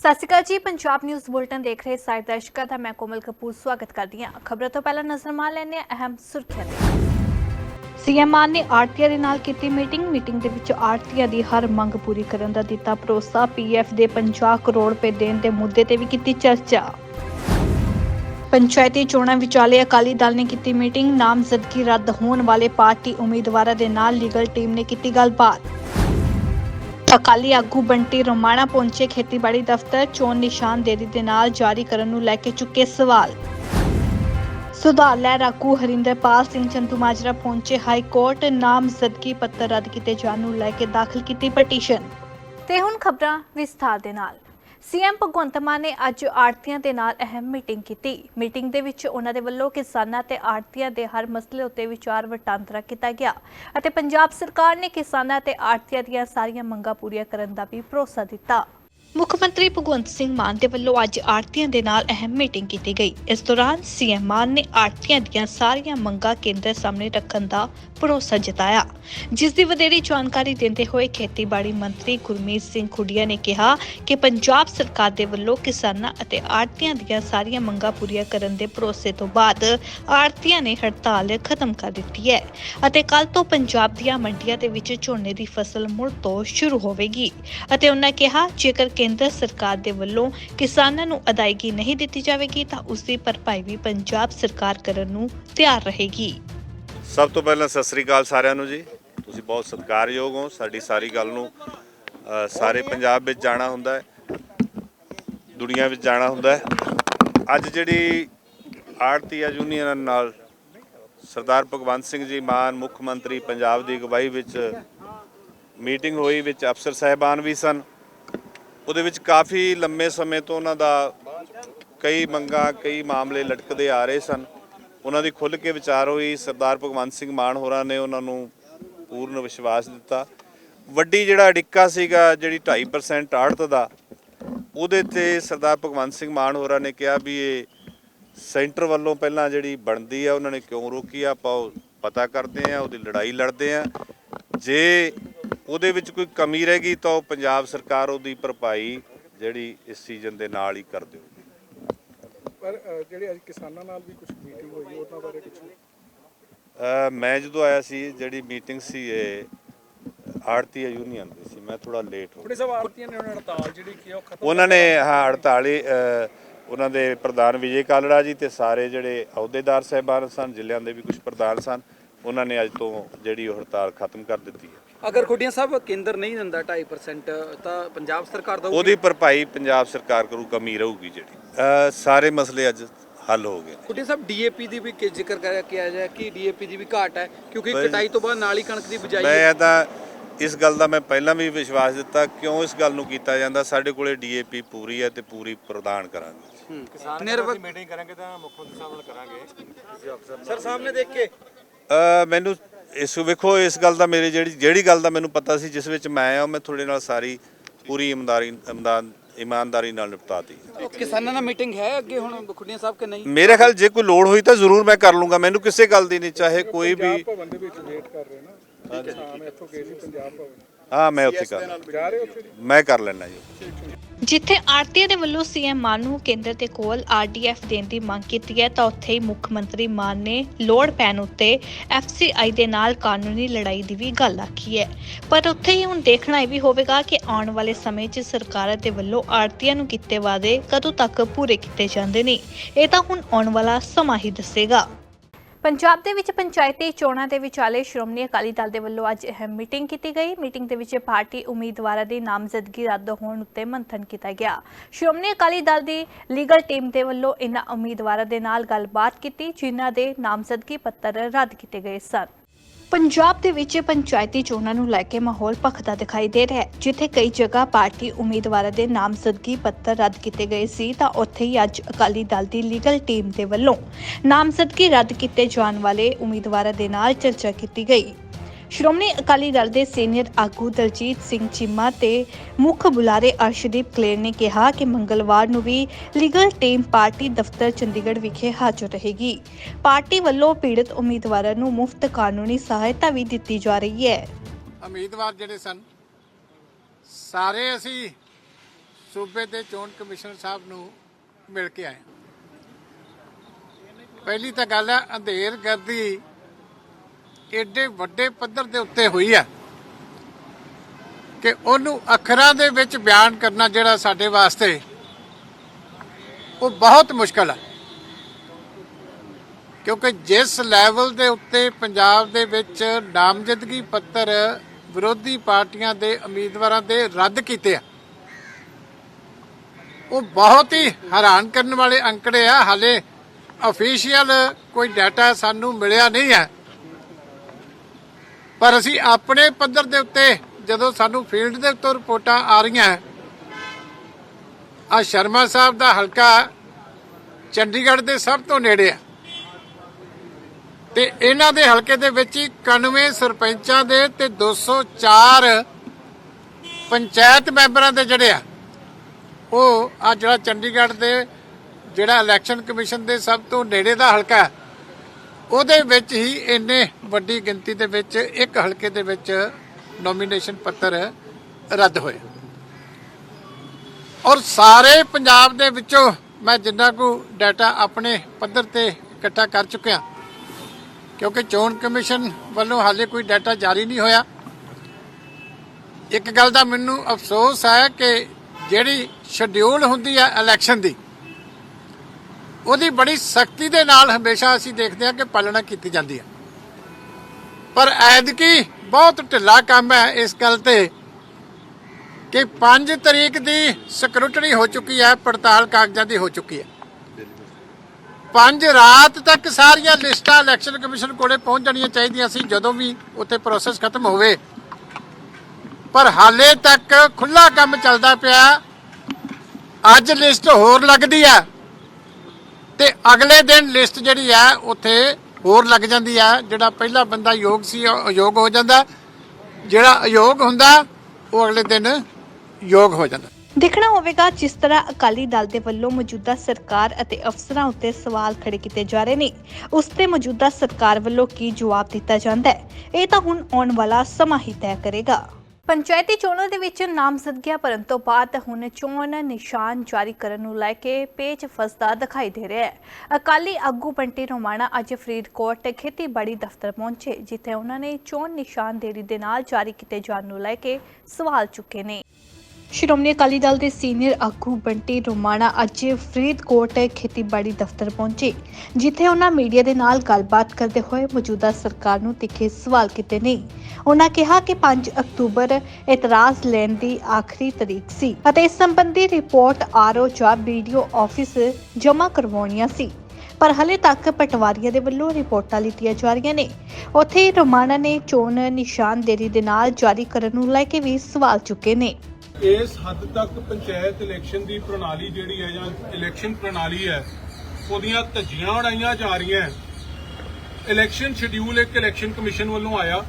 ਸਤਿ ਸ਼੍ਰੀ ਅਕਾਲ ਜੀ, Punjab news bulletin ਦੇਖ ਰਹੇ ਸਾਰੇ ਦਰਸ਼ਕਾਂ ਦਾ, ਮੈਂ ਕੋਮਲ ਕਪੂਰ ਸਵਾਗਤ ਕਰਦੀ ਹਾਂ। ਖਬਰਾਂ ਤੋਂ ਪਹਿਲਾਂ ਨਜ਼ਰ ਮਾਰ ਲੈਂਦੇ ਹਾਂ, ਅਹਿਮ ਸੁਰਖੀਆਂ ਸੀਐਮ ਮਾਨ ਨੇ ਆਰਟੀਆ ਦੇ ਨਾਲ ਕੀਤੀ ਮੀਟਿੰਗ। ਮੀਟਿੰਗ ਦੇ ਵਿੱਚ ਆਰਟੀਆ ਦੀ ਹਰ ਮੰਗ ਪੂਰੀ ਕਰਨ ਦਾ ਦਿੱਤਾ ਭਰੋਸਾ। ਪੀਐਫ ਦੇ 50 ਕਰੋੜ ਰੁਪਏ ਦੇਣ ਦੇ ਮੁੱਦੇ ਤੇ ਵੀ ਕੀਤੀ ਚਰਚਾ। ਪੰਚਾਇਤੀ ਚੋਣਾਂ ਵਿਚਾਲੇ ਅਕਾਲੀ ਦਲ ਨੇ ਕੀਤੀ ਮੀਟਿੰਗ। ਨਾਮਜ਼ਦਗੀ ਰੱਦ ਹੋਣ ਵਾਲੇ ਪਾਰਟੀ ਉਮੀਦਵਾਰਾਂ ਦੇ ਨਾਲ ਲੀਗਲ ਟੀਮ ਨੇ ਕੀਤੀ ਗੱਲਬਾਤ। ਅਕਾਲੀ ਆਗੂ ਬੰਟੀ ਰੋਮਾਣਾ ਪਹੁੰਚੇ ਖੇਤੀਬਾੜੀ ਦਫ਼ਤਰ, ਚੋਣ ਨਿਸ਼ਾਨ ਦੇਰੀ ਦੇ ਨਾਲ ਜਾਰੀ ਕਰਨ ਨੂੰ ਲੈ ਕੇ ਚੁੱਕੇ ਸਵਾਲ। ਸੁਧਾਰ ਲਹਿਰ ਆਗੂ ਹਰਿੰਦਰਪਾਲ ਸਿੰਘ ਚੰਦੂਮਾਜਰਾ ਪਹੁੰਚੇ ਹਾਈ ਕੋਰਟ, ਨਾਮਜ਼ਦਗੀ ਪੱਤਰ ਰੱਦ ਕੀਤੇ ਜਾਣ ਨੂੰ ਲੈ ਕੇ ਦਾਖਲ ਕੀਤੀ ਪਟੀਸ਼ਨ। ਤੇ ਹੁਣ ਖਬਰਾਂ ਵਿਸਥਾਰ ਦੇ ਨਾਲ। ਸੀਐਮ ਭਗਵੰਤ ਮਾਨ ਨੇ ਅੱਜ ਆੜਤੀਆਂ ਦੇ ਨਾਲ ਅਹਿਮ ਮੀਟਿੰਗ ਕੀਤੀ। ਮੀਟਿੰਗ ਦੇ ਵਿੱਚ ਉਹਨਾਂ ਦੇ ਵੱਲੋਂ ਕਿਸਾਨਾਂ ਤੇ ਆੜਤੀਆਂ ਦੇ ਹਰ ਮਸਲੇ ਉੱਤੇ ਵਿਚਾਰ ਵਟਾਂਦਰਾ ਕੀਤਾ ਗਿਆ ਅਤੇ ਪੰਜਾਬ ਸਰਕਾਰ ਨੇ ਕਿਸਾਨਾਂ ਤੇ ਆੜਤੀਆਂ ਦੀਆਂ ਸਾਰੀਆਂ ਮੰਗਾਂ ਪੂਰੀਆਂ ਕਰਨ ਦਾ ਵੀ ਭਰੋਸਾ ਦਿੱਤਾ। ਮੁੱਖ ਮੰਤਰੀ ਭਗਵੰਤ ਸਿੰਘ ਮਾਨ ਦੇ ਵੱਲੋਂ ਅੱਜ ਆੜਤੀਆਂ ਦੇ ਨਾਲ ਅਹਿਮ ਮੀਟਿੰਗ ਕੀਤੀ ਗਈ। ਇਸ ਦੌਰਾਨ ਸੀਐਮ ਮਾਨ ਨੇ ਆੜਤੀਆਂ ਦੀਆਂ ਸਾਰੀਆਂ ਮੰਗਾਂ ਕੇਂਦਰ ਸਾਹਮਣੇ ਰੱਖਣ ਦਾ ਭਰੋਸਾ ਜਤਾਇਆ। ਜਿਸ ਦੀ ਵਧੇਰੀ ਜਾਣਕਾਰੀ ਦਿੰਦੇ ਹੋਏ ਖੇਤੀਬਾੜੀ ਮੰਤਰੀ ਗੁਰਮੀਤ ਸਿੰਘ ਖੁੱਡੀਆ ਨੇ ਕਿਹਾ ਕਿ ਪੰਜਾਬ ਸਰਕਾਰ ਦੇ ਵੱਲੋਂ ਕਿਸਾਨਾਂ ਅਤੇ ਆੜਤੀਆਂ ਦੀਆਂ ਸਾਰੀਆਂ ਮੰਗਾਂ ਪੂਰੀਆਂ ਕਰਨ ਦੇ ਭਰੋਸੇ ਤੋਂ ਬਾਅਦ ਆੜਤੀਆਂ ਨੇ ਹੜਤਾਲ ਖਤਮ ਕਰ ਦਿੱਤੀ ਹੈ ਅਤੇ ਕੱਲ ਤੋਂ ਪੰਜਾਬ ਦੀਆਂ ਮੰਡੀਆਂ ਦੇ ਵਿੱਚ ਝੋਨੇ ਦੀ ਫਸਲ ਮੁੜ ਤੋਂ ਸ਼ੁਰੂ ਹੋਵੇਗੀ ਅਤੇ ਉਹਨਾਂ ਕਿਹਾ, ਜੇਕਰ ਕੇਂਦਰ ਸਰਕਾਰ ਦੇ ਵੱਲੋਂ ਕਿਸਾਨਾਂ ਨੂੰ ਅਦਾਇਗੀ ਨਹੀਂ ਦਿੱਤੀ ਜਾਵੇਗੀ ਤਾਂ ਉਸ ਦੀ ਭਰਪਾਈ ਵੀ ਪੰਜਾਬ ਸਰਕਾਰ ਕਰਨ ਨੂੰ ਤਿਆਰ ਰਹੇਗੀ। ਸਭ ਤੋਂ ਪਹਿਲਾਂ ਸਤਿ ਸ੍ਰੀ ਅਕਾਲ ਸਾਰਿਆਂ ਨੂੰ ਜੀ। ਤੁਸੀਂ ਬਹੁਤ ਸਤਿਕਾਰਯੋਗ ਹੋ। ਸਾਡੀ ਸਾਰੀ ਗੱਲ ਨੂੰ ਸਾਰੇ ਪੰਜਾਬ ਵਿੱਚ ਜਾਣਾ ਹੁੰਦਾ ਹੈ। ਦੁਨੀਆ ਵਿੱਚ ਜਾਣਾ ਹੁੰਦਾ ਹੈ। ਅੱਜ ਜਿਹੜੀ ਆੜਤੀਆ ਯੂਨੀਅਨ ਨਾਲ ਸਰਦਾਰ ਭਗਵੰਤ ਸਿੰਘ ਜੀ ਮਾਨ, ਮੁੱਖ ਮੰਤਰੀ, ਪੰਜਾਬ ਦੀ ਅਗਵਾਈ ਵਿੱਚ ਮੀਟਿੰਗ ਹੋਈ, ਵਿੱਚ ਅਫਸਰ ਸਾਹਿਬਾਨ ਵੀ ਸਨ। ਉਹਦੇ ਵਿੱਚ ਕਾਫੀ ਲੰਮੇ ਸਮੇਂ ਤੋਂ ਉਹਨਾਂ ਦਾ ਕਈ ਮੰਗਾਂ, ਕਈ ਮਾਮਲੇ ਲਟਕਦੇ ਆ ਰਹੇ ਸਨ। ਉਹਨਾਂ ਦੀ ਖੁੱਲ੍ਹ ਕੇ ਵਿਚਾਰ ਹੋਈ, ਸਰਦਾਰ ਭਗਵੰਤ ਸਿੰਘ ਮਾਨ ਹੋਰਾਂ ਨੇ ਉਹਨਾਂ ਨੂੰ ਪੂਰਨ ਵਿਸ਼ਵਾਸ ਦਿੱਤਾ। ਵੱਡੀ ਜਿਹੜਾ ਅੜਿੱਕਾ ਸੀਗਾ, ਜਿਹੜੀ 2.5% ਆੜਤ ਦਾ, ਉਹਦੇ ਤੇ ਸਰਦਾਰ ਭਗਵੰਤ ਸਿੰਘ ਮਾਨ ਹੋਰਾਂ ਨੇ ਕਿਹਾ ਵੀ ਇਹ ਸੈਂਟਰ ਵੱਲੋਂ ਪਹਿਲਾਂ ਜਿਹੜੀ ਬਣਦੀ ਆ, ਉਹਨਾਂ ਨੇ ਕਿਉਂ ਰੋਕੀ ਆ? ਆਪਾਂ ਉਹ ਪਤਾ ਕਰਦੇ ਆ, ਉਹਦੀ ਲੜਾਈ ਲੜਦੇ ਆ। ਜੇ ਉਹਦੇ ਵਿੱਚ ਕੋਈ ਕਮੀ ਰਹਿ ਗਈ ਤਾਂ ਉਹ ਪੰਜਾਬ ਸਰਕਾਰ ਉਹਦੀ ਭਰਪਾਈ ਜਿਹੜੀ ਇਸ ਸੀਜ਼ਨ ਦੇ ਨਾਲ ਹੀ ਕਰ ਦਿਓ। ਪਰ ਅ, ਜਿਹੜੇ ਅੱਜ ਕਿਸਾਨਾਂ ਨਾਲ ਵੀ ਕੁਝ ਮੀਟਿੰਗ ਹੋਈ ਉਹਨਾਂ ਬਾਰੇ ਕੁਝ ਅ, ਮੈਂ ਜਦੋਂ ਆਇਆ ਸੀ ਜਿਹੜੀ ਮੀਟਿੰਗ ਸੀ ਇਹ ਆੜਤੀ ਯੂਨੀਅਨ ਦੀ ਸੀ ਮੈਂ ਥੋੜਾ ਲੇਟ ਹੋ ਗਿਆ ਆਪਣੇ ਸਭ ਆਰਤੀਆਂ ਨੇ ਉਹਨਾਂ ਹੜਤਾਲ ਜਿਹੜੀ ਕਿ ਉਹ ਖਤਮ ਉਹਨਾਂ ਨੇ ਹਾਂ 48 ਅ, ਉਹਨਾਂ ਦੇ ਪ੍ਰਧਾਨ ਵਿਜੇ ਕਾਲੜਾ ਜੀ ਤੇ ਸਾਰੇ ਜਿਹੜੇ ਅਹੁਦੇਦਾਰ ਸਹਿਬਾਨ ਸਨ ਜ਼ਿਲ੍ਹਿਆਂ ਦੇ ਵੀ ਕੁਝ ਪ੍ਰਧਾਨ ਸਨ ਉਹਨਾਂ ਨੇ ਅੱਜ ਤੋਂ ਜਿਹੜੀ ਉਹ ਹੜਤਾਲ ਖਤਮ ਕਰ ਦਿੱਤੀ ਹੈ। ਅਗਰ ਖੁੱਡੀਆਂ ਸਾਹਿਬ ਕੇਂਦਰ ਨਹੀਂ ਦਿੰਦਾ 2.5% ਤਾਂ ਪੰਜਾਬ ਸਰਕਾਰ ਦਾ ਉਹਦੀ ਭਰਪਾਈ ਪੰਜਾਬ ਸਰਕਾਰ ਕਰੂ ਕਮੀ ਰਹੂਗੀ ਜਿਹੜੀ ਸਾਰੇ ਮਸਲੇ ਅੱਜ ਹੱਲ ਹੋ ਗਏ ਨੇ। ਖੁੱਡੀਆਂ ਸਾਹਿਬ ਡੀਏਪੀ ਦੀ ਵੀ ਕਿ- ਜ਼ਿਕਰ ਕਰਿਆ ਕਿਹਾ ਜਾਏ ਕਿ ਡੀਏਪੀ ਦੀ ਵੀ ਘਾਟ ਹੈ ਕਿਉਂਕਿ ਕਟਾਈ ਤੋਂ ਬਾਅਦ ਨਾਲ ਹੀ ਕਣਕ ਦੀ ਬਿਜਾਈ ਹੈ। ਮੈਂ ਤਾਂ ਇਸ ਗੱਲ ਦਾ ਮੈਂ ਪਹਿਲਾਂ ਵੀ ਵਿਸ਼ਵਾਸ ਦਿੱਤਾ ਕਿਉਂ ਇਸ ਗੱਲ ਨੂੰ ਕੀਤਾ ਜਾਂਦਾ ਸਾਡੇ ਕੋਲੇ ਡੀਏਪੀ ਪੂਰੀ ਹੈ ਤੇ ਪੂਰੀ ਪ੍ਰਦਾਨ ਕਰਾਂਗੇ ਹੂੰ। ਨਿਰਵਕ ਮੀਟਿੰਗ ਕਰਾਂਗੇ ਤਾਂ ਮੁੱਖ ਮੰਤਰੀ ਸਾਹਿਬ ਨਾਲ ਕਰਾਂਗੇ ਸਰ ਸਾਹਮਣੇ ਦੇਖ ਕੇ ਅ, ਮੈਨੂੰ ਇਸ ਵੇਖੋ ਇਸ ਗੱਲ ਦਾ ਮੇਰੇ ਜਿਹੜੀ ਜਿਹੜੀ ਗੱਲ ਦਾ ਮੈਨੂੰ ਪਤਾ ਸੀ ਜਿਸ ਵਿੱਚ ਮੈਂ ਆ ਮੈਂ ਤੁਹਾਡੇ ਨਾਲ ਸਾਰੀ ਪੂਰੀ ਇਮਾਨਦਾਰੀ ਇਮਦਾਨ ਇਮਾਨਦਾਰੀ ਨਾਲ ਨਿਪਟਾਤੀ। ਉਹ ਕਿਸਾਨਾਂ ਨਾਲ ਮੀਟਿੰਗ ਹੈ ਅੱਗੇ ਹੁਣ ਖੁੱਡੀਆਂ ਸਾਹਿਬ ਕਿ ਨਹੀਂ? ਮੇਰੇ ਖਿਆਲ ਜੇ ਕੋਈ ਲੋੜ ਹੋਈ ਤਾਂ ਜ਼ਰੂਰ ਮੈਂ ਕਰ ਲੂੰਗਾ। ਮੈਨੂੰ ਕਿਸੇ ਗੱਲ ਦੀ ਨਹੀਂ ਚਾਹੇ ਕੋਈ ਵੀ ਪੰਜਾਬ ਭਵਨ ਦੇ ਵਿੱਚ ਵੇਟ ਕਰ ਰਹੇ ਨਾ। ਸ਼ਾਮ ਇੱਥੋਂ ਗਏ ਸੀ ਪੰਜਾਬ ਭਵਨ। ਹਾਂ ਮੈਂ ਉੱਥੇ ਕਰ ਜਾ ਰਹੇ ਉੱਥੇ ਦੀ? ਮੈਂ ਕਰ ਲੈਣਾ ਜੀ। ਜਿੱਥੇ ਆਰਤੀਆ ਦੇ ਵੱਲੋਂ ਸੀਐਮ ਮਾਨ ਨੂੰ ਕੇਂਦਰ ਦੇ ਕੋਲ ਆਰਡੀਐਫ ਦੇਣ ਦੀ ਮੰਗ ਕੀਤੀ ਹੈ ਤਾਂ ਉੱਥੇ ਹੀ ਮੁੱਖ ਮੰਤਰੀ ਮਾਨ ਨੇ ਲੋੜ ਪੈਣ ਉੱਤੇ ਐਫਸੀਆਈ ਦੇ ਨਾਲ ਕਾਨੂੰਨੀ ਲੜਾਈ ਦੀ ਵੀ ਗੱਲ ਆਖੀ ਹੈ। ਪਰ ਉੱਥੇ ਹੀ ਹੁਣ ਦੇਖਣਾ ਇਹ ਵੀ ਹੋਵੇਗਾ ਕਿ ਆਉਣ ਵਾਲੇ ਸਮੇਂ 'ਚ ਸਰਕਾਰ ਦੇ ਵੱਲੋਂ ਆਰਤੀਆਂ ਨੂੰ ਕੀਤੇ ਵਾਅਦੇ ਕਦੋਂ ਤੱਕ ਪੂਰੇ ਕੀਤੇ ਜਾਂਦੇ ਨੇ। ਇਹ ਤਾਂ ਹੁਣ ਆਉਣ ਵਾਲਾ ਸਮਾਂ ਹੀ ਦੱਸੇਗਾ। ਪੰਜਾਬ ਦੇ ਵਿੱਚ ਪੰਚਾਇਤੀ ਚੋਣਾਂ ਦੇ ਵਿਚਾਲੇ ਸ਼੍ਰੋਮਣੀ ਅਕਾਲੀ ਦਲ ਦੇ ਵੱਲੋਂ ਅੱਜ ਅਹਿਮ ਮੀਟਿੰਗ ਕੀਤੀ ਗਈ। ਮੀਟਿੰਗ ਦੇ ਵਿੱਚ ਪਾਰਟੀ ਉਮੀਦਵਾਰਾਂ ਦੀ ਨਾਮਜ਼ਦਗੀ ਰੱਦ ਹੋਣ ਉੱਤੇ ਮੰਥਨ ਕੀਤਾ ਗਿਆ। ਸ਼੍ਰੋਮਣੀ ਅਕਾਲੀ ਦਲ ਦੀ ਲੀਗਲ ਟੀਮ ਦੇ ਵੱਲੋਂ ਇਹਨਾਂ ਉਮੀਦਵਾਰਾਂ ਦੇ ਨਾਲ ਗੱਲਬਾਤ ਕੀਤੀ, ਜਿਨ੍ਹਾਂ ਦੇ ਨਾਮਜ਼ਦਗੀ ਪੱਤਰ ਰੱਦ ਕੀਤੇ ਗਏ ਸਨ। ਪੰਜਾਬ ਦੇ ਵਿੱਚ ਪੰਚਾਇਤੀ ਚੋਣਾਂ ਨੂੰ ਲੈ ਕੇ ਮਾਹੌਲ ਭਖਦਾ ਦਿਖਾਈ ਦੇ ਰਿਹਾ ਹੈ। ਜਿੱਥੇ ਕਈ ਜਗ੍ਹਾ ਪਾਰਟੀ ਉਮੀਦਵਾਰਾਂ ਦੇ ਨਾਮਜ਼ਦਗੀ ਪੱਤਰ ਰੱਦ ਕੀਤੇ ਗਏ ਸੀ, ਤਾਂ ਉੱਥੇ ਹੀ ਅੱਜ ਅਕਾਲੀ ਦਲ ਦੀ ਲੀਗਲ ਟੀਮ ਦੇ ਵੱਲੋਂ ਨਾਮਜ਼ਦਗੀ ਰੱਦ ਕੀਤੇ ਜਾਣ ਵਾਲੇ ਉਮੀਦਵਾਰਾਂ ਦੇ ਨਾਲ ਚਰਚਾ ਕੀਤੀ ਗਈ। ਸ਼੍ਰੋਮਣੀ ਅਕਾਲੀ ਦਲ ਦੇ ਸੀਨੀਅਰ ਆਗੂ ਦਲਜੀਤ ਸਿੰਘ ਚੀਮਾ ਤੇ ਮੁੱਖ ਬੁਲਾਰੇ ਅਰਸ਼ਦੀਪ ਕਲੇਰ ਨੇ ਕਿਹਾ ਕਿ ਮੰਗਲਵਾਰ ਨੂੰ ਵੀ ਲੀਗਲ ਟੀਮ ਪਾਰਟੀ ਦਫ਼ਤਰ ਚੰਡੀਗੜ੍ਹ ਵਿਖੇ ਹਾਜ਼ਰ ਰਹੇਗੀ। ਪਾਰਟੀ ਵੱਲੋਂ ਪੀੜਤ ਉਮੀਦਵਾਰਾਂ ਨੂੰ ਮੁਫਤ ਕਾਨੂੰਨੀ ਸਹਾਇਤਾ ਵੀ ਦਿੱਤੀ ਜਾ ਰਹੀ ਹੈ। ਉਮੀਦਵਾਰ ਜਿਹੜੇ ਸਨ, ਸਾਰੇ ਅਸੀਂ ਸੂਬੇ ਦੇ ਚੋਣ ਕਮਿਸ਼ਨਰ ਸਾਹਿਬ ਨੂੰ ਮਿਲ ਕੇ ਆਏ ਪਹਿਲੀ ਤਾਂ ਗੱਲ ਹੈ, ਅੰਧੇਰ ਗਰਦੀ ਏਡੇ ਵੱਡੇ ਪੱਧਰ ਦੇ ਉੱਤੇ ਹੋਈ ਹੈ ਕਿ ਉਹਨੂੰ ਅੱਖਰਾਂ ਦੇ ਵਿੱਚ ਬਿਆਨ ਕਰਨਾ ਜਿਹੜਾ ਸਾਡੇ ਵਾਸਤੇ ਉਹ ਬਹੁਤ ਮੁਸ਼ਕਲ ਆ। ਕਿਉਂਕਿ ਜਿਸ ਲੈਵਲ ਦੇ ਉੱਤੇ ਪੰਜਾਬ ਦੇ ਵਿੱਚ ਨਾਮਜ਼ਦਗੀ ਪੱਤਰ ਵਿਰੋਧੀ ਪਾਰਟੀਆਂ ਦੇ ਉਮੀਦਵਾਰਾਂ ਦੇ ਰੱਦ ਕੀਤੇ ਆ, ਉਹ ਬਹੁਤ ਹੀ ਹੈਰਾਨ ਕਰਨ ਵਾਲੇ ਅੰਕੜੇ ਆ। ਹਾਲੇ ਅਫੀਸ਼ੀਅਲ ਕੋਈ ਡਾਟਾ ਸਾਨੂੰ ਮਿਲਿਆ ਨਹੀਂ ਹੈ। ਪਰ ਅਸੀਂ ਆਪਣੇ ਪੱਧਰ ਦੇ ਉੱਤੇ ਜਦੋਂ ਸਾਨੂੰ ਫੀਲਡ ਦੇ ਉੱਤੇ ਰਿਪੋਰਟਾਂ ਆ ਰਹੀਆਂ ਆ ਸ਼ਰਮਾ ਸਾਹਿਬ ਦਾ ਹਲਕਾ ਚੰਡੀਗੜ੍ਹ ਦੇ ਸਭ ਤੋਂ ਨੇੜੇ ਆ ਤੇ ਇਹਨਾਂ ਦੇ ਹਲਕੇ ਦੇ ਵਿੱਚ ਹੀ 91 ਸਰਪੰਚਾਂ ਦੇ ਤੇ 204 ਪੰਚਾਇਤ ਮੈਂਬਰਾਂ ਦੇ ਜਿਹੜੇ ਆ, ਉਹ ਆ ਜਿਹੜਾ ਚੰਡੀਗੜ੍ਹ ਦੇ ਜਿਹੜਾ ਇਲੈਕਸ਼ਨ ਕਮਿਸ਼ਨ ਦੇ ਸਭ ਤੋਂ ਨੇੜੇ ਦਾ ਹਲਕਾ ਉਹਦੇ ਵਿੱਚ ਹੀ ਇੰਨੇ ਵੱਡੀ ਗਿਣਤੀ ਦੇ ਵਿੱਚ, ਇੱਕ ਹਲਕੇ ਦੇ ਵਿੱਚ ਨੋਮੀਨੇਸ਼ਨ ਪੱਤਰ ਰੱਦ ਹੋਏ। ਔਰ ਸਾਰੇ ਪੰਜਾਬ ਦੇ ਵਿੱਚੋਂ ਮੈਂ ਜਿੰਨਾ ਕੁ ਡਾਟਾ ਆਪਣੇ ਪੱਧਰ ਤੇ ਇਕੱਠਾ ਕਰ ਚੁੱਕਿਆ, ਕਿਉਂਕਿ ਚੋਣ ਕਮਿਸ਼ਨ ਵੱਲੋਂ ਹਾਲੇ ਕੋਈ ਡਾਟਾ ਜਾਰੀ ਨਹੀਂ ਹੋਇਆ। ਇੱਕ ਗੱਲ ਦਾ ਮੈਨੂੰ ਅਫਸੋਸ ਹੈ ਕਿ ਜਿਹੜੀ ਸ਼ਡਿਊਲ ਹੁੰਦੀ ਹੈ ਇਲੈਕਸ਼ਨ ਦੀ ਉਹਦੀ ਬੜੀ ਸਖਤੀ ਦੇ ਨਾਲ ਹਮੇਸ਼ਾ ਅਸੀਂ ਦੇਖਦੇ ਹਾਂ ਕਿ ਪਾਲਣਾ ਕੀਤੀ ਜਾਂਦੀ ਹੈ। ਪਰ ਐਦਕੀ ਬਹੁਤ ਢਿੱਲਾ ਕੰਮ ਹੈ ਇਸ ਗੱਲ ਤੇ ਕਿ 5 ਤਰੀਕ ਦੀ ਸਕਰੂਟਨੀ ਹੋ ਚੁੱਕੀ ਹੈ, ਪੜਤਾਲ ਕਾਗਜ਼ਾਂ ਦੀ ਹੋ ਚੁੱਕੀ ਹੈ। ਪੰਜ ਰਾਤ ਤੱਕ ਸਾਰੀਆਂ ਲਿਸਟਾਂ ਇਲੈਕਸ਼ਨ ਕਮਿਸ਼ਨ ਕੋਲੇ ਪਹੁੰਚ ਜਾਣੀਆਂ ਚਾਹੀਦੀਆਂ ਸੀ, ਜਦੋਂ ਵੀ ਉੱਥੇ ਪ੍ਰੋਸੈਸ ਖਤਮ ਹੋਵੇ। ਪਰ ਹਾਲੇ ਤੱਕ ਖੁੱਲਾ ਕੰਮ ਚੱਲਦਾ ਪਿਆ। ਅੱਜ ਲਿਸਟ ਹੋਰ ਲੱਗਦੀ ਆ ਤੇ ਅਗਲੇ ਦਿਨ ਲਿਸਟ ਜਿਹੜੀ ਆ, ਉੱਥੇ ਹੋਰ ਲੱਗ ਜਾਂਦੀ ਆ, ਜਿਹੜਾ ਪਹਿਲਾ ਬੰਦਾ ਯੋਗ ਸੀ, ਉਹ ਅਯੋਗ ਹੋ ਜਾਂਦਾ। ਜਿਹੜਾ ਅਯੋਗ ਹੁੰਦਾ, ਉਹ ਅਗਲੇ ਦਿਨ ਯੋਗ ਹੋ ਜਾਂਦਾ। ਦੇਖਣਾ ਹੋਵੇਗਾ, ਜਿਸ ਤਰ੍ਹਾਂ ਅਕਾਲੀ ਦਲ ਦੇ ਵੱਲੋਂ ਮੌਜੂਦਾ ਸਰਕਾਰ ਅਤੇ ਅਫਸਰਾਂ ਉੱਤੇ ਸਵਾਲ ਖੜੇ ਕੀਤੇ ਜਾ ਰਹੇ ਨੇ, ਉਸ ਤੇ ਮੌਜੂਦਾ ਸਰਕਾਰ ਵੱਲੋਂ ਕੀ ਜਵਾਬ ਦਿੱਤਾ ਜਾਂਦਾ ਹੈ? ਇਹ ਤਾਂ ਹੁਣ ਆਉਣ ਵਾਲਾ ਸਮਾਂ ਹੀ ਤੈਅ ਕਰੇਗਾ। ਪੰਚਾਇਤੀ ਚੋਣਾਂ ਦੇ ਵਿੱਚ ਨਾਮਜ਼ਦਗੀਆਂ ਭਰਨ ਤੋਂ ਬਾਅਦ ਹੁਣ ਚੋਣ ਨਿਸ਼ਾਨ ਜਾਰੀ ਕਰਨ ਨੂੰ ਲੈ ਕੇ ਪੇਚ ਫਸਦਾ ਦਿਖਾਈ ਦੇ ਰਿਹਾ ਹੈ। ਅਕਾਲੀ ਆਗੂ ਬੰਟੀ ਰੋਮਾਣਾ ਅੱਜ ਫਰੀਦਕੋਟ ਖੇਤੀਬਾੜੀ ਦਫ਼ਤਰ ਪਹੁੰਚੇ, ਜਿੱਥੇ ਉਹਨਾਂ ਨੇ ਚੋਣ ਨਿਸ਼ਾਨ ਦੇਰੀ ਦੇ ਨਾਲ ਜਾਰੀ ਕੀਤੇ ਜਾਣ ਨੂੰ ਲੈ ਕੇ ਸਵਾਲ ਚੁੱਕੇ ਨੇ। ਸ਼੍ਰੋਮਣੀ ਅਕਾਲੀ ਦਲ ਦੇ ਸੀਨੀਅਰ ਆਗੂ ਬੰਟੀ ਰੋਮਾਣਾ ਅੱਜ ਫਰੀਦਕੋਟ ਖੇਤੀਬਾੜੀ ਦਫ਼ਤਰ ਪਹੁੰਚੇ, ਜਿੱਥੇ ਉਹਨਾਂ ਮੀਡੀਆ ਦੇ ਨਾਲ ਗੱਲਬਾਤ ਕਰਦੇ ਹੋਏ ਮੌਜੂਦਾ ਸਰਕਾਰ ਨੂੰ ਤਿੱਖੇ ਸਵਾਲ ਕੀਤੇ ਨੇ। ਉਹਨਾਂ ਕਿਹਾ ਕਿ 5 ਅਕਤੂਬਰ ਇਤਰਾਜ਼ ਲੈਣ ਦੀ ਆਖਰੀ ਤਰੀਕ ਸੀ ਅਤੇ ਇਸ ਸੰਬੰਧੀ ਰਿਪੋਰਟ ਆਰਓ ਜਾਂ ਵੀਡੀਓ ਆਫਿਸ ਜਮ੍ਹਾਂ ਕਰਵਾਉਣੀਆਂ ਸੀ। ਪਰ ਹਲੇ ਤੱਕ ਪਟਵਾਰੀਆਂ ਦੇ ਵੱਲੋਂ ਰਿਪੋਰਟਾਂ ਲਿੱਤੀਆਂ ਜਾ ਰਹੀਆਂ ਨੇ। ਉੱਥੇ ਹੀ ਰੋਮਾਣਾ ਨੇ ਚੋਣ ਨਿਸ਼ਾਨ ਦੇ ਨਾਲ ਜਾਰੀ ਕਰਨ ਨੂੰ ਲੈ ਕੇ ਵੀ ਸਵਾਲ ਚੁੱਕੇ ਨੇ। ਇਸ ਹੱਦ ਤੱਕ ਪੰਚਾਇਤ ਇਲੈਕਸ਼ਨ ਦੀ ਪ੍ਰਣਾਲੀ ਜਿਹੜੀ ਹੈ ਜਾਂ ਇਲੈਕਸ਼ਨ ਪ੍ਰਣਾਲੀ ਹੈ, ਉਹਦੀਆਂ ਧੱਜੀਆਂ ਉਡਾਈਆਂ ਜਾ ਰਹੀਆਂ ਇਲੈਕਸ਼ਨ ਸ਼ਡਿਊਲ ਇੱਕ ਇਲੈਕਸ਼ਨ ਕਮਿਸ਼ਨ ਵੱਲੋਂ ਆਇਆ।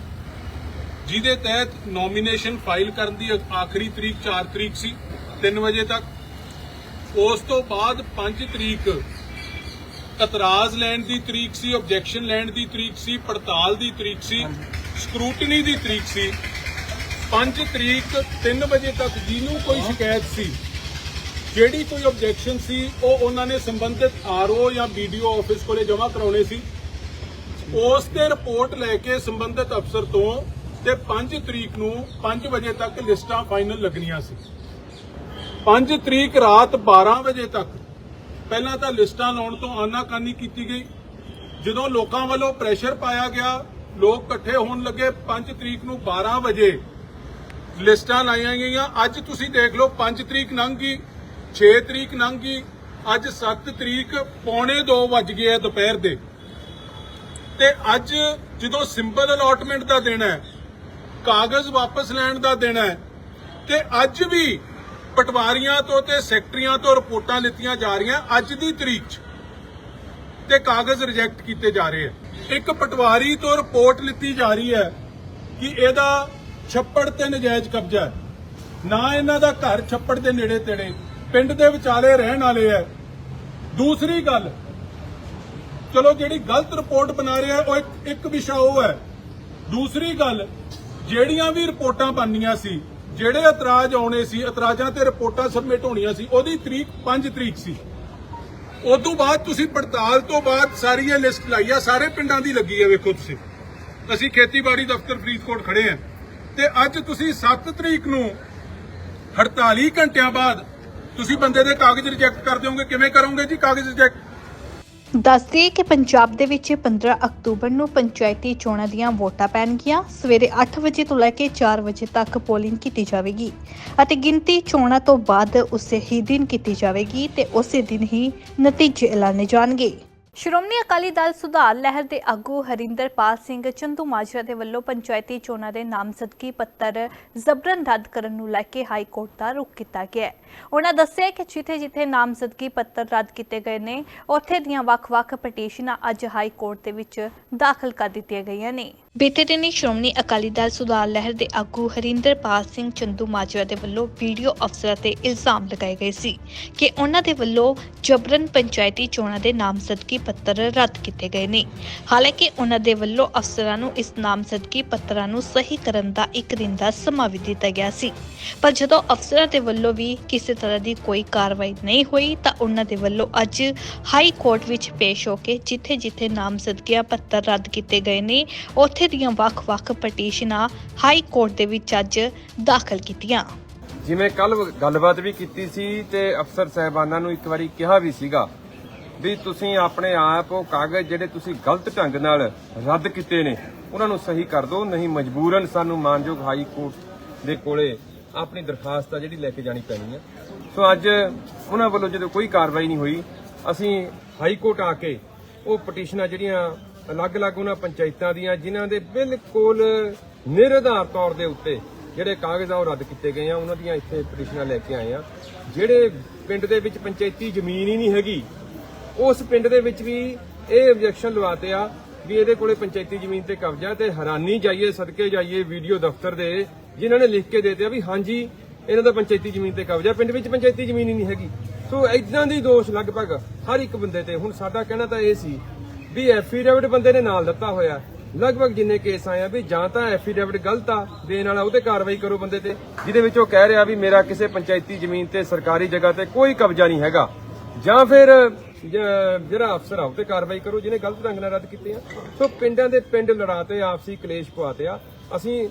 ਜਿਹਦੇ ਤਹਿਤ ਨੋਮੀਨੇਸ਼ਨ ਫਾਈਲ ਕਰਨ ਦੀ ਆਖਰੀ ਤਰੀਕ 4 ਤਰੀਕ ਸੀ 3 ਵਜੇ ਤੱਕ। ਉਸ ਤੋਂ ਬਾਅਦ 5 ਤਰੀਕ ਇਤਰਾਜ਼ ਲੈਣ ਦੀ ਤਰੀਕ ਸੀ ਆਬਜੈਕਸ਼ਨ ਲੈਣ ਦੀ ਤਰੀਕ ਸੀ ਪੜਤਾਲ ਦੀ ਤਰੀਕ ਸੀ ਸਕਰੂਟਨੀ ਦੀ ਤਰੀਕ ਸੀ। 5 ਤਰੀਕ 3 ਵਜੇ ਤੱਕ ਜਿਹਨੂੰ ਕੋਈ ਸ਼ਿਕਾਇਤ ਸੀ ਜਿਹੜੀ ਕੋਈ ਆਬਜੈਕਸ਼ਨ ਸੀ ਉਹ ਉਹਨਾਂ ਨੇ ਸੰਬੰਧਿਤ ਆਰਓ ਜਾਂ ਵੀਡੀਓ ਆਫਿਸ ਕੋਲੇ ਜਮ੍ਹਾਂ ਕਰਾਉਣੇ ਸੀ। ਉਸ ਤੇ ਰਿਪੋਰਟ ਲੈ ਕੇ ਸੰਬੰਧਿਤ ਅਫਸਰ ਤੋਂ ਤੇ 5 ਤਰੀਕ ਨੂੰ 5 ਵਜੇ ਤੱਕ ਲਿਸਟਾਂ ਫਾਈਨਲ ਲੱਗਣੀਆਂ ਸੀ। 5 ਤਰੀਕ ਰਾਤ 12 ਵਜੇ ਤੱਕ ਪਹਿਲਾਂ ਤਾਂ ਲਿਸਟਾਂ ਲਾਉਣ ਤੋਂ ਆਨਾਕਾਨੀ ਕੀਤੀ ਗਈ। ਜਦੋਂ ਲੋਕਾਂ ਵੱਲੋਂ ਪ੍ਰੈਸ਼ਰ ਪਾਇਆ ਗਿਆ, ਲੋਕ ਇਕੱਠੇ ਹੋਣ ਲੱਗੇ 5 ਤਰੀਕ ਨੂੰ 12 ਵਜੇ। ਲਿਸਟਾਂ ਲਾਈਆਂ ਗਈਆਂ। ਅੱਜ ਤੁਸੀਂ ਦੇਖ ਲਓ 5 ਤਰੀਕ ਲੰਘ ਗਈ 6 ਤਰੀਕ ਲੰਘ ਗਈ, ਅੱਜ 7 ਤਰੀਕ, ਪੌਣੇ 2 ਵੱਜ ਗਏ ਆ ਦੁਪਹਿਰ ਦੇ। ਤੇ ਅੱਜ ਜਦੋਂ ਸਿੰਬਲ ਅਲਾਟਮੈਂਟ ਦਾ ਦਿਨ ਹੈ, ਕਾਗਜ਼ ਵਾਪਸ ਲੈਣ ਦਾ ਦਿਨ ਹੈ, ਤੇ ਅੱਜ ਵੀ ਪਟਵਾਰੀਆਂ ਤੋਂ ਤੇ ਸੈਕਟਰੀਆਂ ਤੋਂ ਰਿਪੋਰਟਾਂ ਲਿੱਤੀਆਂ ਜਾ ਰਹੀਆਂ ਅੱਜ ਦੀ ਤਰੀਕ 'ਚ। ਤੇ ਕਾਗਜ਼ ਰਿਜੈਕਟ ਕੀਤੇ ਜਾ ਰਹੇ ਆ। ਇੱਕ ਪਟਵਾਰੀ ਤੋਂ ਰਿਪੋਰਟ ਲਿੱਤੀ ਜਾ ਰਹੀ ਹੈ ਕਿ ਇਹਦਾ ਛੱਪੜ ਤੇ ਨਜਾਇਜ਼ ਕਬਜ਼ਾ ਹੈ। ਨਾ ਇਹਨਾਂ ਦਾ ਘਰ ਛੱਪੜ ਦੇ ਨੇੜੇ ਤੇੜੇ, ਪਿੰਡ ਦੇ ਵਿਚਾਲੇ ਰਹਿਣ ਵਾਲੇ ਹੈ। ਦੂਸਰੀ ਗੱਲ, ਚਲੋ ਜਿਹੜੀ ਗਲਤ ਰਿਪੋਰਟ ਬਣਾ ਰਿਹਾ, ਉਹ ਇੱਕ ਇੱਕ ਵਿਸ਼ਾ ਉਹ ਹੈ। ਦੂਸਰੀ ਗੱਲ, ਜਿਹੜੀਆਂ ਵੀ ਰਿਪੋਰਟਾਂ ਬਣਨੀਆਂ ਸੀ ਜਿਹੜੇ ਇਤਰਾਜ਼ ਆਉਣੇ ਸੀ, ਇਤਰਾਜ਼ਾਂ ਤੇ ਰਿਪੋਰਟਾਂ ਸਬਮਿਟ ਹੋਣੀਆਂ ਸੀ, ਉਹਦੀ ਤਰੀਕ 5 ਤਰੀਕ ਸੀ। ਉਦੋਂ ਬਾਅਦ ਤੁਸੀਂ ਪੜਤਾਲ ਤੋਂ ਬਾਅਦ ਸਾਰੀ ਇਹ ਲਿਸਟ ਲਾਈ ਆ, ਸਾਰੇ ਪਿੰਡਾਂ ਦੀ ਲੱਗੀ ਹੈ ਵੇਖੋ ਤੁਸੀਂ। ਅਸੀਂ ਖੇਤੀਬਾੜੀ ਦਫ਼ਤਰ ਫਰੀਦਕੋਟ ਖੜੇ ਆ। ਤੇ ਅੱਜ ਤੁਸੀਂ 7 ਤਰੀਕ ਨੂੰ 48 ਘੰਟਿਆਂ ਬਾਅਦ ਤੁਸੀਂ ਬੰਦੇ ਦੇ ਕਾਗਜ਼ ਰਿਜੈਕਟ ਕਰ ਦਿਓਗੇ। ਕਿਵੇਂ ਕਰੋਗੇ ਜੀ ਕਾਗਜ਼ ਰਿਜੈਕਟ ਦੱਸਦੇ ਕਿ ਪੰਜਾਬ ਦੇ ਵਿੱਚ 15 ਅਕਤੂਬਰ ਨੂੰ ਪੰਚਾਇਤੀ ਚੋਣਾਂ ਦੀਆਂ ਵੋਟਾਂ ਪੈਣਗੀਆਂ। ਸਵੇਰੇ 8 ਵਜੇ ਤੋਂ ਲੈ ਕੇ 4 ਵਜੇ ਤੱਕ ਪੋਲਿੰਗ ਕੀਤੀ ਜਾਵੇਗੀ ਅਤੇ ਗਿਣਤੀ ਚੋਣਾਂ ਤੋਂ ਬਾਅਦ ਉਸੇ ਹੀ ਦਿਨ ਕੀਤੀ ਜਾਵੇਗੀ ਤੇ ਉਸੇ ਦਿਨ ਹੀ ਨਤੀਜੇ ਐਲਾਨੇ ਜਾਣਗੇ। ਸ਼੍ਰੋਮਣੀ ਅਕਾਲੀ ਦਲ ਸੁਧਾਰ ਲਹਿਰ ਦੇ ਆਗੂ ਹਰਿੰਦਰਪਾਲ ਸਿੰਘ ਚੰਦੂ ਮਾਜਰਾ ਦੇ ਵੱਲੋਂ ਪੰਚਾਇਤੀ ਚੋਣਾਂ ਦੇ ਨਾਮਜ਼ਦਗੀ ਪੱਤਰ ਜ਼ਬਰਨ ਰੱਦ ਕਰਨ ਨੂੰ ਲੈ ਕੇ ਹਾਈ ਕੋਰਟ ਦਾ ਰੁਖ ਕੀਤਾ ਗਿਆ ਹੈ। ਉਹਨਾਂ ਦੱਸਿਆ ਕਿ ਜਿੱਥੇ-ਜਿੱਥੇ ਨਾਮਜ਼ਦਗੀ ਪੱਤਰ ਰੱਦ ਕੀਤੇ ਗਏ ਨੇ, ਉੱਥੇ ਦੀਆਂ ਵੱਖ-ਵੱਖ ਪਟੀਸ਼ਨਾਂ ਅੱਜ ਹਾਈ ਕੋਰਟ ਦੇ ਵਿੱਚ ਦਾਖਲ ਕਰ ਦਿੱਤੀਆਂ ਗਈਆਂ ਨੇ। ਬੀਤੇ ਦਿਨੀ ਸ਼੍ਰੋਮਣੀ ਅਕਾਲੀ ਦਲ ਸੁਧਾਰ ਲਹਿਰ ਦੇ ਆਗੂ ਹਰਿੰਦਰਪਾਲ ਸਿੰਘ ਚੰਦੂ ਮਾਜਰਾ ਦੇ ਵੱਲੋਂ ਵੀਡੀਓ ਅਫਸਰਾਂ ਤੇ ਇਲਜ਼ਾਮ ਲਗਾਏ ਗਏ ਸੀ ਕਿ ਉਹਨਾਂ ਦੇ ਵੱਲੋਂ ਜਬਰਨ ਪੰਚਾਇਤੀ ਚੋਣਾਂ ਦੇ ਨਾਮਜ਼ਦਗੀ ਪੱਤਰ ਰੱਦ ਕੀਤੇ ਗਏ ਨੇ। ਹਾਲਾਂਕਿ ਉਹਨਾਂ ਦੇ ਵੱਲੋਂ ਅਫਸਰਾਂ ਨੂੰ ਇਸ ਨਾਮਜ਼ਦਗੀ ਪੱਤਰਾਂ ਨੂੰ ਸਹੀ ਕਰਨ ਦਾ ਇੱਕ ਦਿਨ ਦਾ ਸਮਾਂ ਵੀ ਦਿੱਤਾ ਗਿਆ ਸੀ। ਪਰ ਜਦੋਂ ਅਫਸਰਾਂ ਦੇ ਵੱਲੋਂ ਵੀ ਕਿਸੇ ਤਰ੍ਹਾਂ ਦੀ ਕੋਈ ਕਾਰਵਾਈ ਨਹੀਂ ਹੋਈ ਤਾਂ ਉਹਨਾਂ ਦੇ ਵੱਲੋਂ ਅੱਜ ਹਾਈ ਕੋਰਟ ਵਿੱਚ ਪੇਸ਼ ਹੋ ਕੇ ਜਿੱਥੇ-ਜਿੱਥੇ ਨਾਮਜ਼ਦਗੀਆਂ ਪੱਤਰ ਰੱਦ ਕੀਤੇ ਗਏ ਨੇ, ਉੱਥੇ ਦੀਆਂ ਵੱਖ-ਵੱਖ ਪਟੀਸ਼ਨਾਂ ਹਾਈ ਕੋਰਟ ਦੇ ਵਿੱਚ ਅੱਜ ਦਾਖਲ ਕੀਤੀਆਂ। ਜਿਵੇਂ ਕੱਲ ਗੱਲਬਾਤ ਵੀ ਕੀਤੀ ਸੀ ਤੇ ਅਫਸਰ ਸਹਿਬਾਨਾਂ ਨੂੰ ਇੱਕ ਵਾਰੀ ਕਿਹਾ ਵੀ ਸੀਗਾ ਵੀ ਤੁਸੀਂ ਆਪਣੇ ਆਪ ਉਹ ਕਾਗਜ਼ ਜਿਹੜੇ ਤੁਸੀਂ ਗਲਤ ਢੰਗ ਨਾਲ ਰੱਦ ਕੀਤੇ ਨੇ, ਉਹਨਾਂ ਨੂੰ ਸਹੀ ਕਰ ਦਿਓ, ਨਹੀਂ ਮਜਬੂਰਨ ਸਾਨੂੰ ਮਾਨਯੋਗ ਹਾਈ ਕੋਰਟ ਦੇ ਕੋਲੇ ਆਪਣੀ ਦਰਖਾਸਤ ਆ ਜਿਹੜੀ ਲੈ ਕੇ ਜਾਣੀ ਪੈਣੀ ਹੈ ਸੋ ਅੱਜ ਉਹਨਾਂ ਵੱਲੋਂ ਜਦੋਂ ਕੋਈ ਕਾਰਵਾਈ ਨਹੀਂ ਹੋਈ, ਅਸੀਂ ਹਾਈ ਕੋਰਟ ਆ ਕੇ ਉਹ ਪਟੀਸ਼ਨਾਂ ਜਿਹੜੀਆਂ ਅਲੱਗ-ਅਲੱਗ ਉਹਨਾਂ ਪੰਚਾਇਤਾਂ ਦੀਆਂ, ਜਿਨ੍ਹਾਂ ਦੇ ਬਿਲਕੁਲ ਨਿਰਧਾਰ ਤੌਰ ਦੇ ਉੱਤੇ ਜਿਹੜੇ ਕਾਗਜ਼ ਆ ਉਹ ਰੱਦ ਕੀਤੇ ਗਏ ਆ। ਉਹਨਾਂ ਦੀਆਂ ਇੱਥੇ ਪਟੀਸ਼ਨਾਂ ਲੈ ਕੇ ਆਏ ਆ। ਜਿਹੜੇ ਪਿੰਡ ਦੇ ਵਿੱਚ ਪੰਚਾਇਤੀ ਜ਼ਮੀਨ ਹੀ ਨਹੀਂ ਹੈਗੀ, ਉਸ ਪਿੰਡ ਦੇ ਵਿੱਚ ਵੀ ਇਹ ਆਬਜੈਕਸ਼ਨ ਲਵਾਤੇ ਆ ਵੀ ਇਹਦੇ ਕੋਲੇ ਪੰਚਾਇਤੀ ਜ਼ਮੀਨ ਤੇ ਕਬਜ਼ਾ ਤੇ ਹੈਰਾਨੀ ਜਾਈਏ, ਸਦਕੇ ਜਾਈਏ ਵੀਡੀਓ ਦਫ਼ਤਰ ਦੇ, ਜਿਨ੍ਹਾਂ ਨੇ ਲਿਖ ਕੇ ਦੇਤੇ ਆ ਵੀ ਹਾਂਜੀ, ਇਹਨਾਂ ਦਾ ਪੰਚਾਇਤੀ ਜ਼ਮੀਨ ਤੇ ਕਬਜ਼ਾ, ਪਿੰਡ ਵਿੱਚ ਪੰਚਾਇਤੀ ਜ਼ਮੀਨ ਹੀ ਨਹੀਂ ਹੈਗੀ। ਸੋ ਇਦਾਂ ਦੀ ਦੋਸ਼ ਲਗਭਗ ਹਰ ਇੱਕ ਬੰਦੇ ਤੇ। ਹੁਣ ਸਾਡਾ ਕਹਿਣਾ ਤਾਂ ਇਹ ਸੀ ਵੀ ਐਫੀਡੇਵਿਟ ਬੰਦੇ ਨੇ ਨਾਲ ਦਿੱਤਾ ਹੋਇਆ। ਲਗਭਗ ਜਿੰਨੇ ਕੇਸ ਆਏ ਆ ਵੀ ਜਾਂ ਤਾਂ ਐਫੀਡੇਵਿਟ ਗਲਤ ਆ, ਦੇਣ ਵਾਲਾ ਉਹਤੇ ਕਾਰਵਾਈ ਕਰੋ ਬੰਦੇ ਤੇ, ਜਿਹਦੇ ਵਿੱਚ ਉਹ ਕਹਿ ਰਿਹਾ ਵੀ ਮੇਰਾ ਕਿਸੇ ਪੰਚਾਇਤੀ ਜ਼ਮੀਨ ਤੇ ਸਰਕਾਰੀ ਜਗ੍ਹਾ ਤੇ ਕੋਈ ਕਬਜ਼ਾ ਨਹੀਂ ਹੈਗਾ। ਜਾਂ ਫਿਰ ਜਿਹੜਾ ਅਫਸਰ ਆ, ਉਹਤੇ ਕਾਰਵਾਈ ਕਰੋ, ਜਿਹਨੇ ਗਲਤ ਢੰਗ ਨਾਲ ਰੱਦ ਕੀਤੇ ਆ। ਸੋ ਪਿੰਡਾਂ ਦੇ ਪਿੰਡ ਲੜਾਤੇ, ਆਪਸੀ ਕਲੇਸ਼ ਪਵਾਤੇ ਆ। ਅਸੀਂ,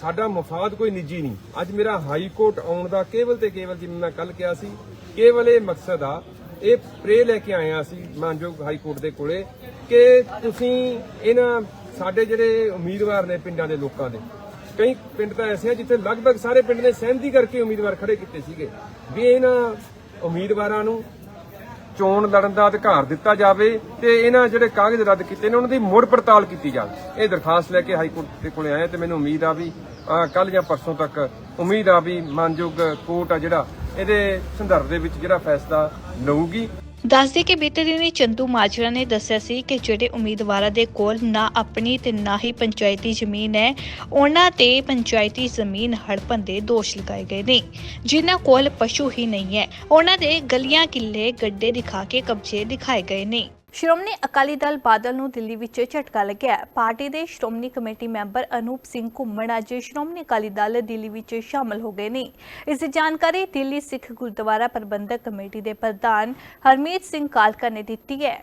ਸਾਡਾ ਮਫਾਦ ਕੋਈ ਨਿੱਜੀ ਨਹੀਂ। ਅੱਜ ਮੇਰਾ ਹਾਈ ਕੋਰਟ ਆਉਣ ਦਾ ਕੇਵਲ ਤੇ ਕੇਵਲ ਜਿਵੇਂ ਮੈਂ ਕੱਲ ਕਿਹਾ ਸੀ, ਕੇਵਲ ਇਹ ਮਕਸਦ ਆ ਇਹ ਪ੍ਰੇ ਲੈ ਕੇ ਆਏ ਆ ਅਸੀਂ ਮਾਨਯੋਗ ਹਾਈ ਕੋਰਟ ਦੇ ਕੋਲੇ ਕਿ ਤੁਸੀਂ ਇਹਨਾਂ ਸਾਡੇ ਜਿਹੜੇ ਉਮੀਦਵਾਰ ਨੇ ਪਿੰਡਾਂ ਦੇ ਲੋਕਾਂ ਦੇ, ਕਈ ਪਿੰਡ ਤਾਂ ਐਸੇ ਆ ਜਿੱਥੇ ਲਗਭਗ ਸਾਰੇ ਪਿੰਡ ਨੇ ਸਹਿਮਤੀ ਕਰਕੇ ਉਮੀਦਵਾਰ ਖੜੇ ਕੀਤੇ ਸੀਗੇ ਵੀ ਇਹਨਾਂ ਉਮੀਦਵਾਰਾਂ ਨੂੰ ਚੋਣ ਲੜਨ ਦਾ ਅਧਿਕਾਰ ਦਿੱਤਾ ਜਾਵੇ ਤੇ ਇਹਨਾਂ ਜਿਹੜੇ ਕਾਗਜ਼ ਰੱਦ ਕੀਤੇ ਨੇ, ਉਹਨਾਂ ਦੀ ਮੁੜ ਪੜਤਾਲ ਕੀਤੀ ਜਾਵੇ। ਇਹ ਦਰਖਾਸਤ ਲੈ ਕੇ ਹਾਈ ਕੋਰਟ ਦੇ ਕੋਲੇ ਆਏ ਤੇ ਮੈਨੂੰ ਉਮੀਦ ਆ ਵੀ ਕੱਲ ਜਾਂ ਪਰਸੋਂ ਤੱਕ ਉਮੀਦ ਆ ਵੀ ਮਾਨਯੋਗ ਕੋਰਟ ਆ ਜਿਹੜਾ, ਇਹਦੇ ਸੰਦਰਭ ਦੇ ਵਿੱਚ ਜਿਹੜਾ ਫੈਸਲਾ ਲਊਗੀ। ਦੱਸਦੇ ਕਿ ਬੀਤੇ ਦਿਨੀ ਚੰਦੂ ਮਾਜਰਾ ਨੇ ਦੱਸਿਆ ਸੀ ਕਿ ਜਿਹੜੇ ਉਮੀਦਵਾਰਾਂ ਦੇ ਕੋਲ ਨਾ ਆਪਣੀ ਤੇ ਨਾ ਹੀ ਪੰਚਾਇਤੀ ਜ਼ਮੀਨ ਹੈ, ਉਹਨਾਂ ਤੇ ਪੰਚਾਇਤੀ ਜ਼ਮੀਨ ਹੜਪਣ ਦੇ ਦੋਸ਼ ਲਗਾਏ ਗਏ ਨੇ। ਜਿਨ੍ਹਾਂ ਕੋਲ ਪਸ਼ੂ ਹੀ ਨਹੀਂ ਹੈ, ਉਹਨਾਂ ਦੇ ਗਲੀਆਂ ਕਿੱਲੇ ਗੱਡੇ ਦਿਖਾ ਕੇ ਕਬਜ਼ੇ ਦਿਖਾਏ ਗਏ ਨੇ। ਸ਼੍ਰੋਮਣੀ ਅਕਾਲੀ ਦਲ ਬਾਦਲ ਨੂੰ ਦਿੱਲੀ ਵਿੱਚ ਝਟਕਾ ਲੱਗਿਆ ਪਾਰਟੀ ਦੇ ਸ਼੍ਰੋਮਣੀ ਕਮੇਟੀ ਮੈਂਬਰ ਅਨੂਪ ਸਿੰਘ ਘੁੰਮਣ ਅੱਜ ਸ਼੍ਰੋਮਣੀ ਅਕਾਲੀ ਦਲ ਦਿੱਲੀ ਵਿੱਚ ਸ਼ਾਮਲ ਹੋ ਗਏ ਨੇ। ਇਸ ਦੀ ਜਾਣਕਾਰੀ ਦਿੱਲੀ ਸਿੱਖ ਗੁਰਦੁਆਰਾ ਪ੍ਰਬੰਧਕ ਕਮੇਟੀ ਦੇ ਪ੍ਰਧਾਨ ਹਰਮੀਤ ਸਿੰਘ ਕਾਲਕਾ ਨੇ ਦਿੱਤੀ ਹੈ।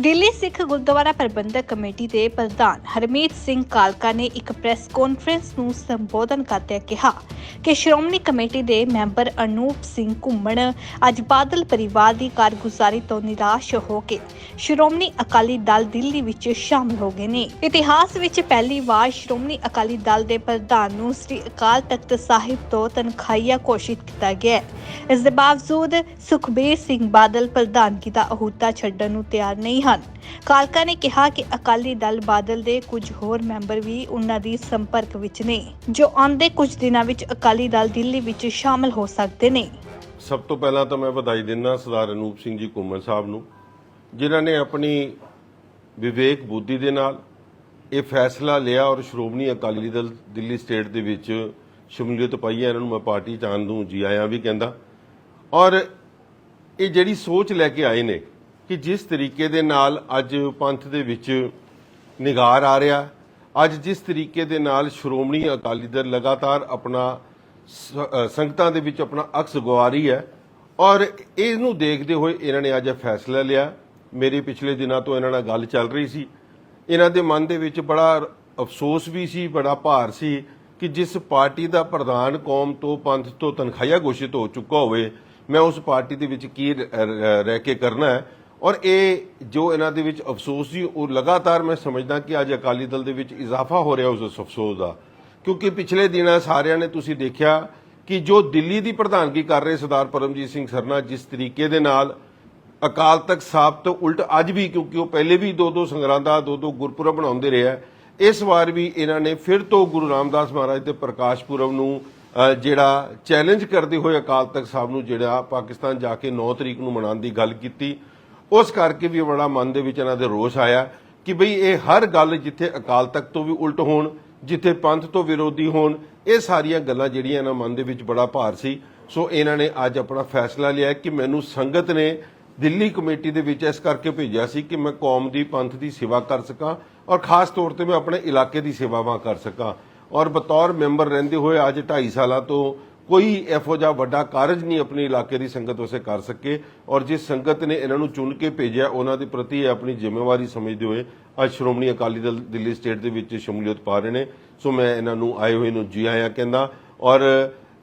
ਦਿੱਲੀ ਸਿੱਖ ਗੁਰਦੁਆਰਾ ਪ੍ਰਬੰਧਕ ਕਮੇਟੀ ਦੇ ਪ੍ਰਧਾਨ ਹਰਮੀਤ ਸਿੰਘ ਕਾਲਕਾ ਨੇ ਇੱਕ ਪ੍ਰੈਸ ਕਾਨਫਰੰਸ ਨੂੰ ਸੰਬੋਧਨ ਕਰਦਿਆਂ ਕਿਹਾ ਕਿ ਸ਼੍ਰੋਮਣੀ ਕਮੇਟੀ ਦੇ ਮੈਂਬਰ ਅਨੂਪ ਸਿੰਘ ਘੁੰਮਣ ਅੱਜ ਬਾਦਲ ਪਰਿਵਾਰ ਦੀ ਕਾਰਗੁਜ਼ਾਰੀ ਤੋਂ ਨਿਰਾਸ਼ ਹੋ ਕੇ ਸ਼੍ਰੋਮਣੀ ਅਕਾਲੀ ਦਲ ਦਿੱਲੀ ਵਿੱਚ ਸ਼ਾਮਲ ਹੋ ਗਏ ਨੇ। ਇਤਿਹਾਸ ਵਿੱਚ ਪਹਿਲੀ ਵਾਰ ਸ਼੍ਰੋਮਣੀ ਅਕਾਲੀ ਦਲ ਦੇ ਪ੍ਰਧਾਨ ਨੂੰ ਸ੍ਰੀ ਅਕਾਲ ਤਖਤ ਸਾਹਿਬ ਤੋਂ ਤਨਖਾਹੀਆ ਘੋਸ਼ਿਤ ਕੀਤਾ ਗਿਆ ਇਸ ਦੇ ਬਾਵਜੂਦ ਸੁਖਬੀਰ ਸਿੰਘ ਬਾਦਲ ਪ੍ਰਧਾਨਗੀ ਦਾ ਅਹੁਦਾ ਛੱਡਣ ਨੂੰ ਤਿਆਰ ਨਹੀਂ ਹਨ। ਕਾਲਕਾ ਨੇ ਕਿਹਾ ਕਿ ਅਕਾਲੀ ਦਲ ਬਾਦਲ ਦੇ ਕੁਝ ਹੋਰ ਮੈਂਬਰ ਵੀ ਉਹਨਾਂ ਦੀ ਸੰਪਰਕ ਵਿੱਚ ਨੇ, ਜੋ ਆਉਂਦੇ ਕੁਝ ਦਿਨਾਂ ਵਿੱਚ ਅਕਾਲੀ ਦਲ ਦਿੱਲੀ ਵਿੱਚ ਸ਼ਾਮਲ ਹੋ ਸਕਦੇ ਨੇ। ਸਭ ਤੋਂ ਪਹਿਲਾਂ ਤਾਂ ਮੈਂ ਵਧਾਈ ਦਿੰਦਾ ਸਰਦਾਰ ਅਨੂਪ ਸਿੰਘ ਜੀ ਘੁੰਮਣ ਸਾਹਿਬ ਨੂੰ, ਜਿਨ੍ਹਾਂ ਨੇ ਆਪਣੀ ਵਿਵੇਕ ਬੁੱਧੀ ਦੇ ਨਾਲ ਇਹ ਫੈਸਲਾ ਲਿਆ ਔਰ ਸ਼੍ਰੋਮਣੀ ਅਕਾਲੀ ਦਲ ਦਿੱਲੀ ਸਟੇਟ ਦੇ ਵਿੱਚ ਸ਼ਮੂਲੀਅਤ ਪਾਈ ਹੈ। ਇਹਨਾਂ ਨੂੰ ਮੈਂ ਪਾਰਟੀ ਚਾਨ ਨੂੰ ਜੀ ਆਇਆਂ ਵੀ ਕਹਿੰਦਾ। ਔਰ ਇਹ ਜਿਹੜੀ ਸੋਚ ਲੈ ਕੇ ਆਏ ਨੇ ਕਿ ਜਿਸ ਤਰੀਕੇ ਦੇ ਨਾਲ ਅੱਜ ਪੰਥ ਦੇ ਵਿੱਚ ਨਿਗਾਰ ਆ ਰਿਹਾ, ਅੱਜ ਜਿਸ ਤਰੀਕੇ ਦੇ ਨਾਲ ਸ਼੍ਰੋਮਣੀ ਅਕਾਲੀ ਦਲ ਲਗਾਤਾਰ ਆਪਣਾ ਸੰਗਤਾਂ ਦੇ ਵਿੱਚ ਆਪਣਾ ਅਕਸ ਗਵਾ ਰਹੀ ਹੈ ਔਰ ਇਹਨੂੰ ਦੇਖਦੇ ਹੋਏ ਇਹਨਾਂ ਨੇ ਅੱਜ ਫੈਸਲਾ ਲਿਆ। ਮੇਰੇ ਪਿਛਲੇ ਦਿਨਾਂ ਤੋਂ ਇਹਨਾਂ ਨਾਲ ਗੱਲ ਚੱਲ ਰਹੀ ਸੀ। ਇਹਨਾਂ ਦੇ ਮਨ ਦੇ ਵਿੱਚ ਬੜਾ ਅਫਸੋਸ ਵੀ ਸੀ, ਬੜਾ ਭਾਰ ਸੀ ਕਿ ਜਿਸ ਪਾਰਟੀ ਦਾ ਪ੍ਰਧਾਨ ਕੌਮ ਤੋਂ ਪੰਥ ਤੋਂ ਤਨਖਾਹਿਆ ਘੋਸ਼ਿਤ ਹੋ ਚੁੱਕਾ ਹੋਵੇ, ਮੈਂ ਉਸ ਪਾਰਟੀ ਦੇ ਵਿੱਚ ਕੀ ਰਹਿ ਕੇ ਕਰਨਾ ਹੈ? ਔਰ ਇਹ ਜੋ ਇਹਨਾਂ ਦੇ ਵਿੱਚ ਅਫਸੋਸ ਸੀ, ਉਹ ਲਗਾਤਾਰ ਮੈਂ ਸਮਝਦਾ ਕਿ ਅੱਜ ਅਕਾਲੀ ਦਲ ਦੇ ਵਿੱਚ ਇਜ਼ਾਫਾ ਹੋ ਰਿਹਾ ਉਸ ਅਫਸੋਸ ਦਾ। ਕਿਉਂਕਿ ਪਿਛਲੇ ਦਿਨਾਂ ਸਾਰਿਆਂ ਨੇ ਤੁਸੀਂ ਦੇਖਿਆ ਕਿ ਜੋ ਦਿੱਲੀ ਦੀ ਪ੍ਰਧਾਨਗੀ ਕਰ ਰਹੇ ਸਰਦਾਰ ਪਰਮਜੀਤ ਸਿੰਘ ਸਰਨਾ ਜਿਸ ਤਰੀਕੇ ਦੇ ਨਾਲ ਅਕਾਲ ਤਖਤ ਸਾਹਿਬ ਤੋਂ ਉਲਟ ਅੱਜ ਵੀ, ਕਿਉਂਕਿ ਉਹ ਪਹਿਲੇ ਵੀ ਦੋ ਦੋ ਸੰਗਰਾਂਦਾ ਦੋ ਦੋ ਗੁਰਪੁਰਬ ਬਣਾਉਂਦੇ ਰਹੇ ਇਸ ਵਾਰ ਵੀ ਇਹਨਾਂ ਨੇ ਫਿਰ ਤੋਂ ਗੁਰੂ ਰਾਮਦਾਸ ਮਹਾਰਾਜ ਦੇ ਪ੍ਰਕਾਸ਼ ਪੁਰਬ ਨੂੰ ਜਿਹੜਾ ਚੈਲੰਜ ਕਰਦੇ ਹੋਏ ਅਕਾਲ ਤਖਤ ਸਾਹਿਬ ਨੂੰ ਜਿਹੜਾ ਪਾਕਿਸਤਾਨ ਜਾ ਕੇ 9 ਤਰੀਕ ਨੂੰ ਮਨਾਉਣ ਦੀ ਗੱਲ ਕੀਤੀ। ਉਸ ਕਰਕੇ ਵੀ ਬੜਾ ਮਨ ਦੇ ਵਿੱਚ ਇਹਨਾਂ ਦੇ ਰੋਸ ਆਇਆ ਕਿ ਬਈ ਇਹ ਹਰ ਗੱਲ ਜਿੱਥੇ ਅਕਾਲ ਤਖਤ ਤੋਂ ਵੀ ਉਲਟ ਹੋਣ, ਜਿੱਥੇ ਪੰਥ ਤੋਂ ਵਿਰੋਧੀ ਹੋਣ, ਇਹ ਸਾਰੀਆਂ ਗੱਲਾਂ ਜਿਹੜੀਆਂ ਇਹਨਾਂ ਮਨ ਦੇ ਵਿੱਚ ਬੜਾ ਭਾਰ ਸੀ। ਸੋ ਇਹਨਾਂ ਨੇ ਅੱਜ ਆਪਣਾ ਫੈਸਲਾ ਲਿਆ ਕਿ ਮੈਨੂੰ ਸੰਗਤ ਨੇ ਦਿੱਲੀ ਕਮੇਟੀ ਦੇ ਵਿੱਚ ਇਸ ਕਰਕੇ ਭੇਜਿਆ ਸੀ ਕਿ ਮੈਂ ਕੌਮ ਦੀ, ਪੰਥ ਦੀ ਸੇਵਾ ਕਰ ਸਕਾਂ ਔਰ ਖਾਸ ਤੌਰ ਤੇ ਮੈਂ ਆਪਣੇ ਇਲਾਕੇ ਦੀ ਸੇਵਾਵਾਂ ਕਰ ਸਕਾਂ। ਔਰ ਬਤੌਰ ਮੈਂਬਰ ਰਹਿੰਦੇ ਹੋਏ ਅੱਜ 2.5 ਸਾਲਾਂ ਤੋਂ ਕੋਈ ਇਹੋ ਜਿਹਾ ਵੱਡਾ ਕਾਰਜ ਨਹੀਂ ਆਪਣੇ ਇਲਾਕੇ ਦੀ ਸੰਗਤ ਉਸੇ ਕਰ ਸਕੇ ਔਰ ਜਿਸ ਸੰਗਤ ਨੇ ਇਹਨਾਂ ਨੂੰ ਚੁਣ ਕੇ ਭੇਜਿਆ, ਉਹਨਾਂ ਦੇ ਪ੍ਰਤੀ ਇਹ ਆਪਣੀ ਜ਼ਿੰਮੇਵਾਰੀ ਸਮਝਦੇ ਹੋਏ ਅੱਜ ਸ਼੍ਰੋਮਣੀ ਅਕਾਲੀ ਦਲ ਦਿੱਲੀ ਸਟੇਟ ਦੇ ਵਿੱਚ ਸ਼ਮੂਲੀਅਤ ਪਾ ਰਹੇ ਨੇ। ਸੋ ਮੈਂ ਇਹਨਾਂ ਨੂੰ ਆਏ ਹੋਏ ਨੂੰ ਜੀ ਆਇਆਂ ਕਹਿੰਦਾ ਔਰ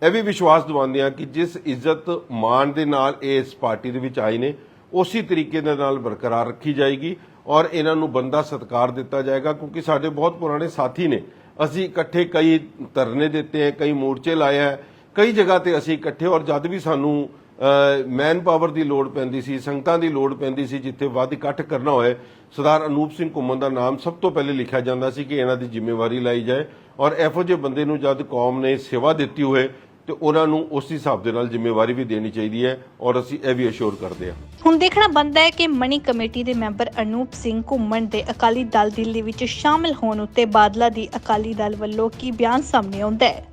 ਇਹ ਵੀ ਵਿਸ਼ਵਾਸ ਦਿਵਾਉਂਦੇ ਆ ਕਿ ਜਿਸ ਇੱਜ਼ਤ ਮਾਣ ਦੇ ਨਾਲ ਇਹ ਇਸ ਪਾਰਟੀ ਦੇ ਵਿੱਚ ਆਏ ਨੇ, ਉਸੇ ਤਰੀਕੇ ਦੇ ਨਾਲ ਬਰਕਰਾਰ ਰੱਖੀ ਜਾਏਗੀ ਔਰ ਇਹਨਾਂ ਨੂੰ ਬੰਦਾ ਸਤਕਾਰ ਦਿੱਤਾ ਜਾਏਗਾ ਕਿਉਂਕਿ ਸਾਡੇ ਬਹੁਤ ਪੁਰਾਣੇ ਸਾਥੀ ਨੇ। ਅਸੀਂ ਇਕੱਠੇ ਕਈ ਧਰਨੇ ਦਿੱਤੇ ਹੈ, ਕਈ ਮੋਰਚੇ ਲਾਏ ਹੈ ਕਈ ਜਗ੍ਹਾ ਤੇ ਅਸੀਂ ਇਕੱਠੇ ਔਰ ਜਦ ਵੀ ਸਾਨੂੰ ਮੈਨ ਪਾਵਰ ਦੀ ਲੋੜ ਪੈਂਦੀ ਸੀ, ਸੰਗਤਾਂ ਦੀ ਲੋੜ ਪੈਂਦੀ ਸੀ, ਜਿੱਥੇ ਵੱਧ ਇਕੱਠ ਕਰਨਾ ਹੋਏ, ਸਰਦਾਰ ਅਨੂਪ ਸਿੰਘ ਘੁੰਮਣ ਦਾ ਨਾਮ ਸਭ ਤੋਂ ਪਹਿਲੇ ਲਿਖਿਆ ਜਾਂਦਾ ਸੀ ਕਿ ਇਹਨਾਂ ਦੀ ਜ਼ਿੰਮੇਵਾਰੀ ਲਾਈ ਜਾਏ ਔਰ ਇਹੋ ਜਿਹੇ ਬੰਦੇ ਨੂੰ ਜਦ ਕੌਮ ਨੇ ਸੇਵਾ ਦਿੱਤੀ ਹੋਏ, ਤੇ ਉਹਨਾਂ ਨੂੰ ਉਸ ਹਿਸਾਬ ਦੇ ਨਾਲ ਜ਼ਿੰਮੇਵਾਰੀ ਵੀ ਦੇਣੀ ਚਾਹੀਦੀ ਹੈ ਔਰ ਅਸੀਂ ਇਹ ਵੀ ਅਸ਼ੋਰ ਕਰਦੇ ਹਾਂ। ਹੁਣ ਦੇਖਣਾ ਬਣਦਾ ਹੈ ਕਿ ਮਣੀ ਕਮੇਟੀ ਦੇ ਮੈਂਬਰ ਅਨੂਪ ਸਿੰਘ ਘੁੰਮਣ ਦੇ ਅਕਾਲੀ ਦਲ ਦਿੱਲੀ ਵਿੱਚ ਸ਼ਾਮਲ ਹੋਣ ਉੱਤੇ ਬਾਦਲਾ ਦੀ ਅਕਾਲੀ ਦਲ ਵੱਲੋਂ ਕੀ ਬਿਆਨ ਸਾਹਮਣੇ ਆਉਂਦਾ ਹੈ।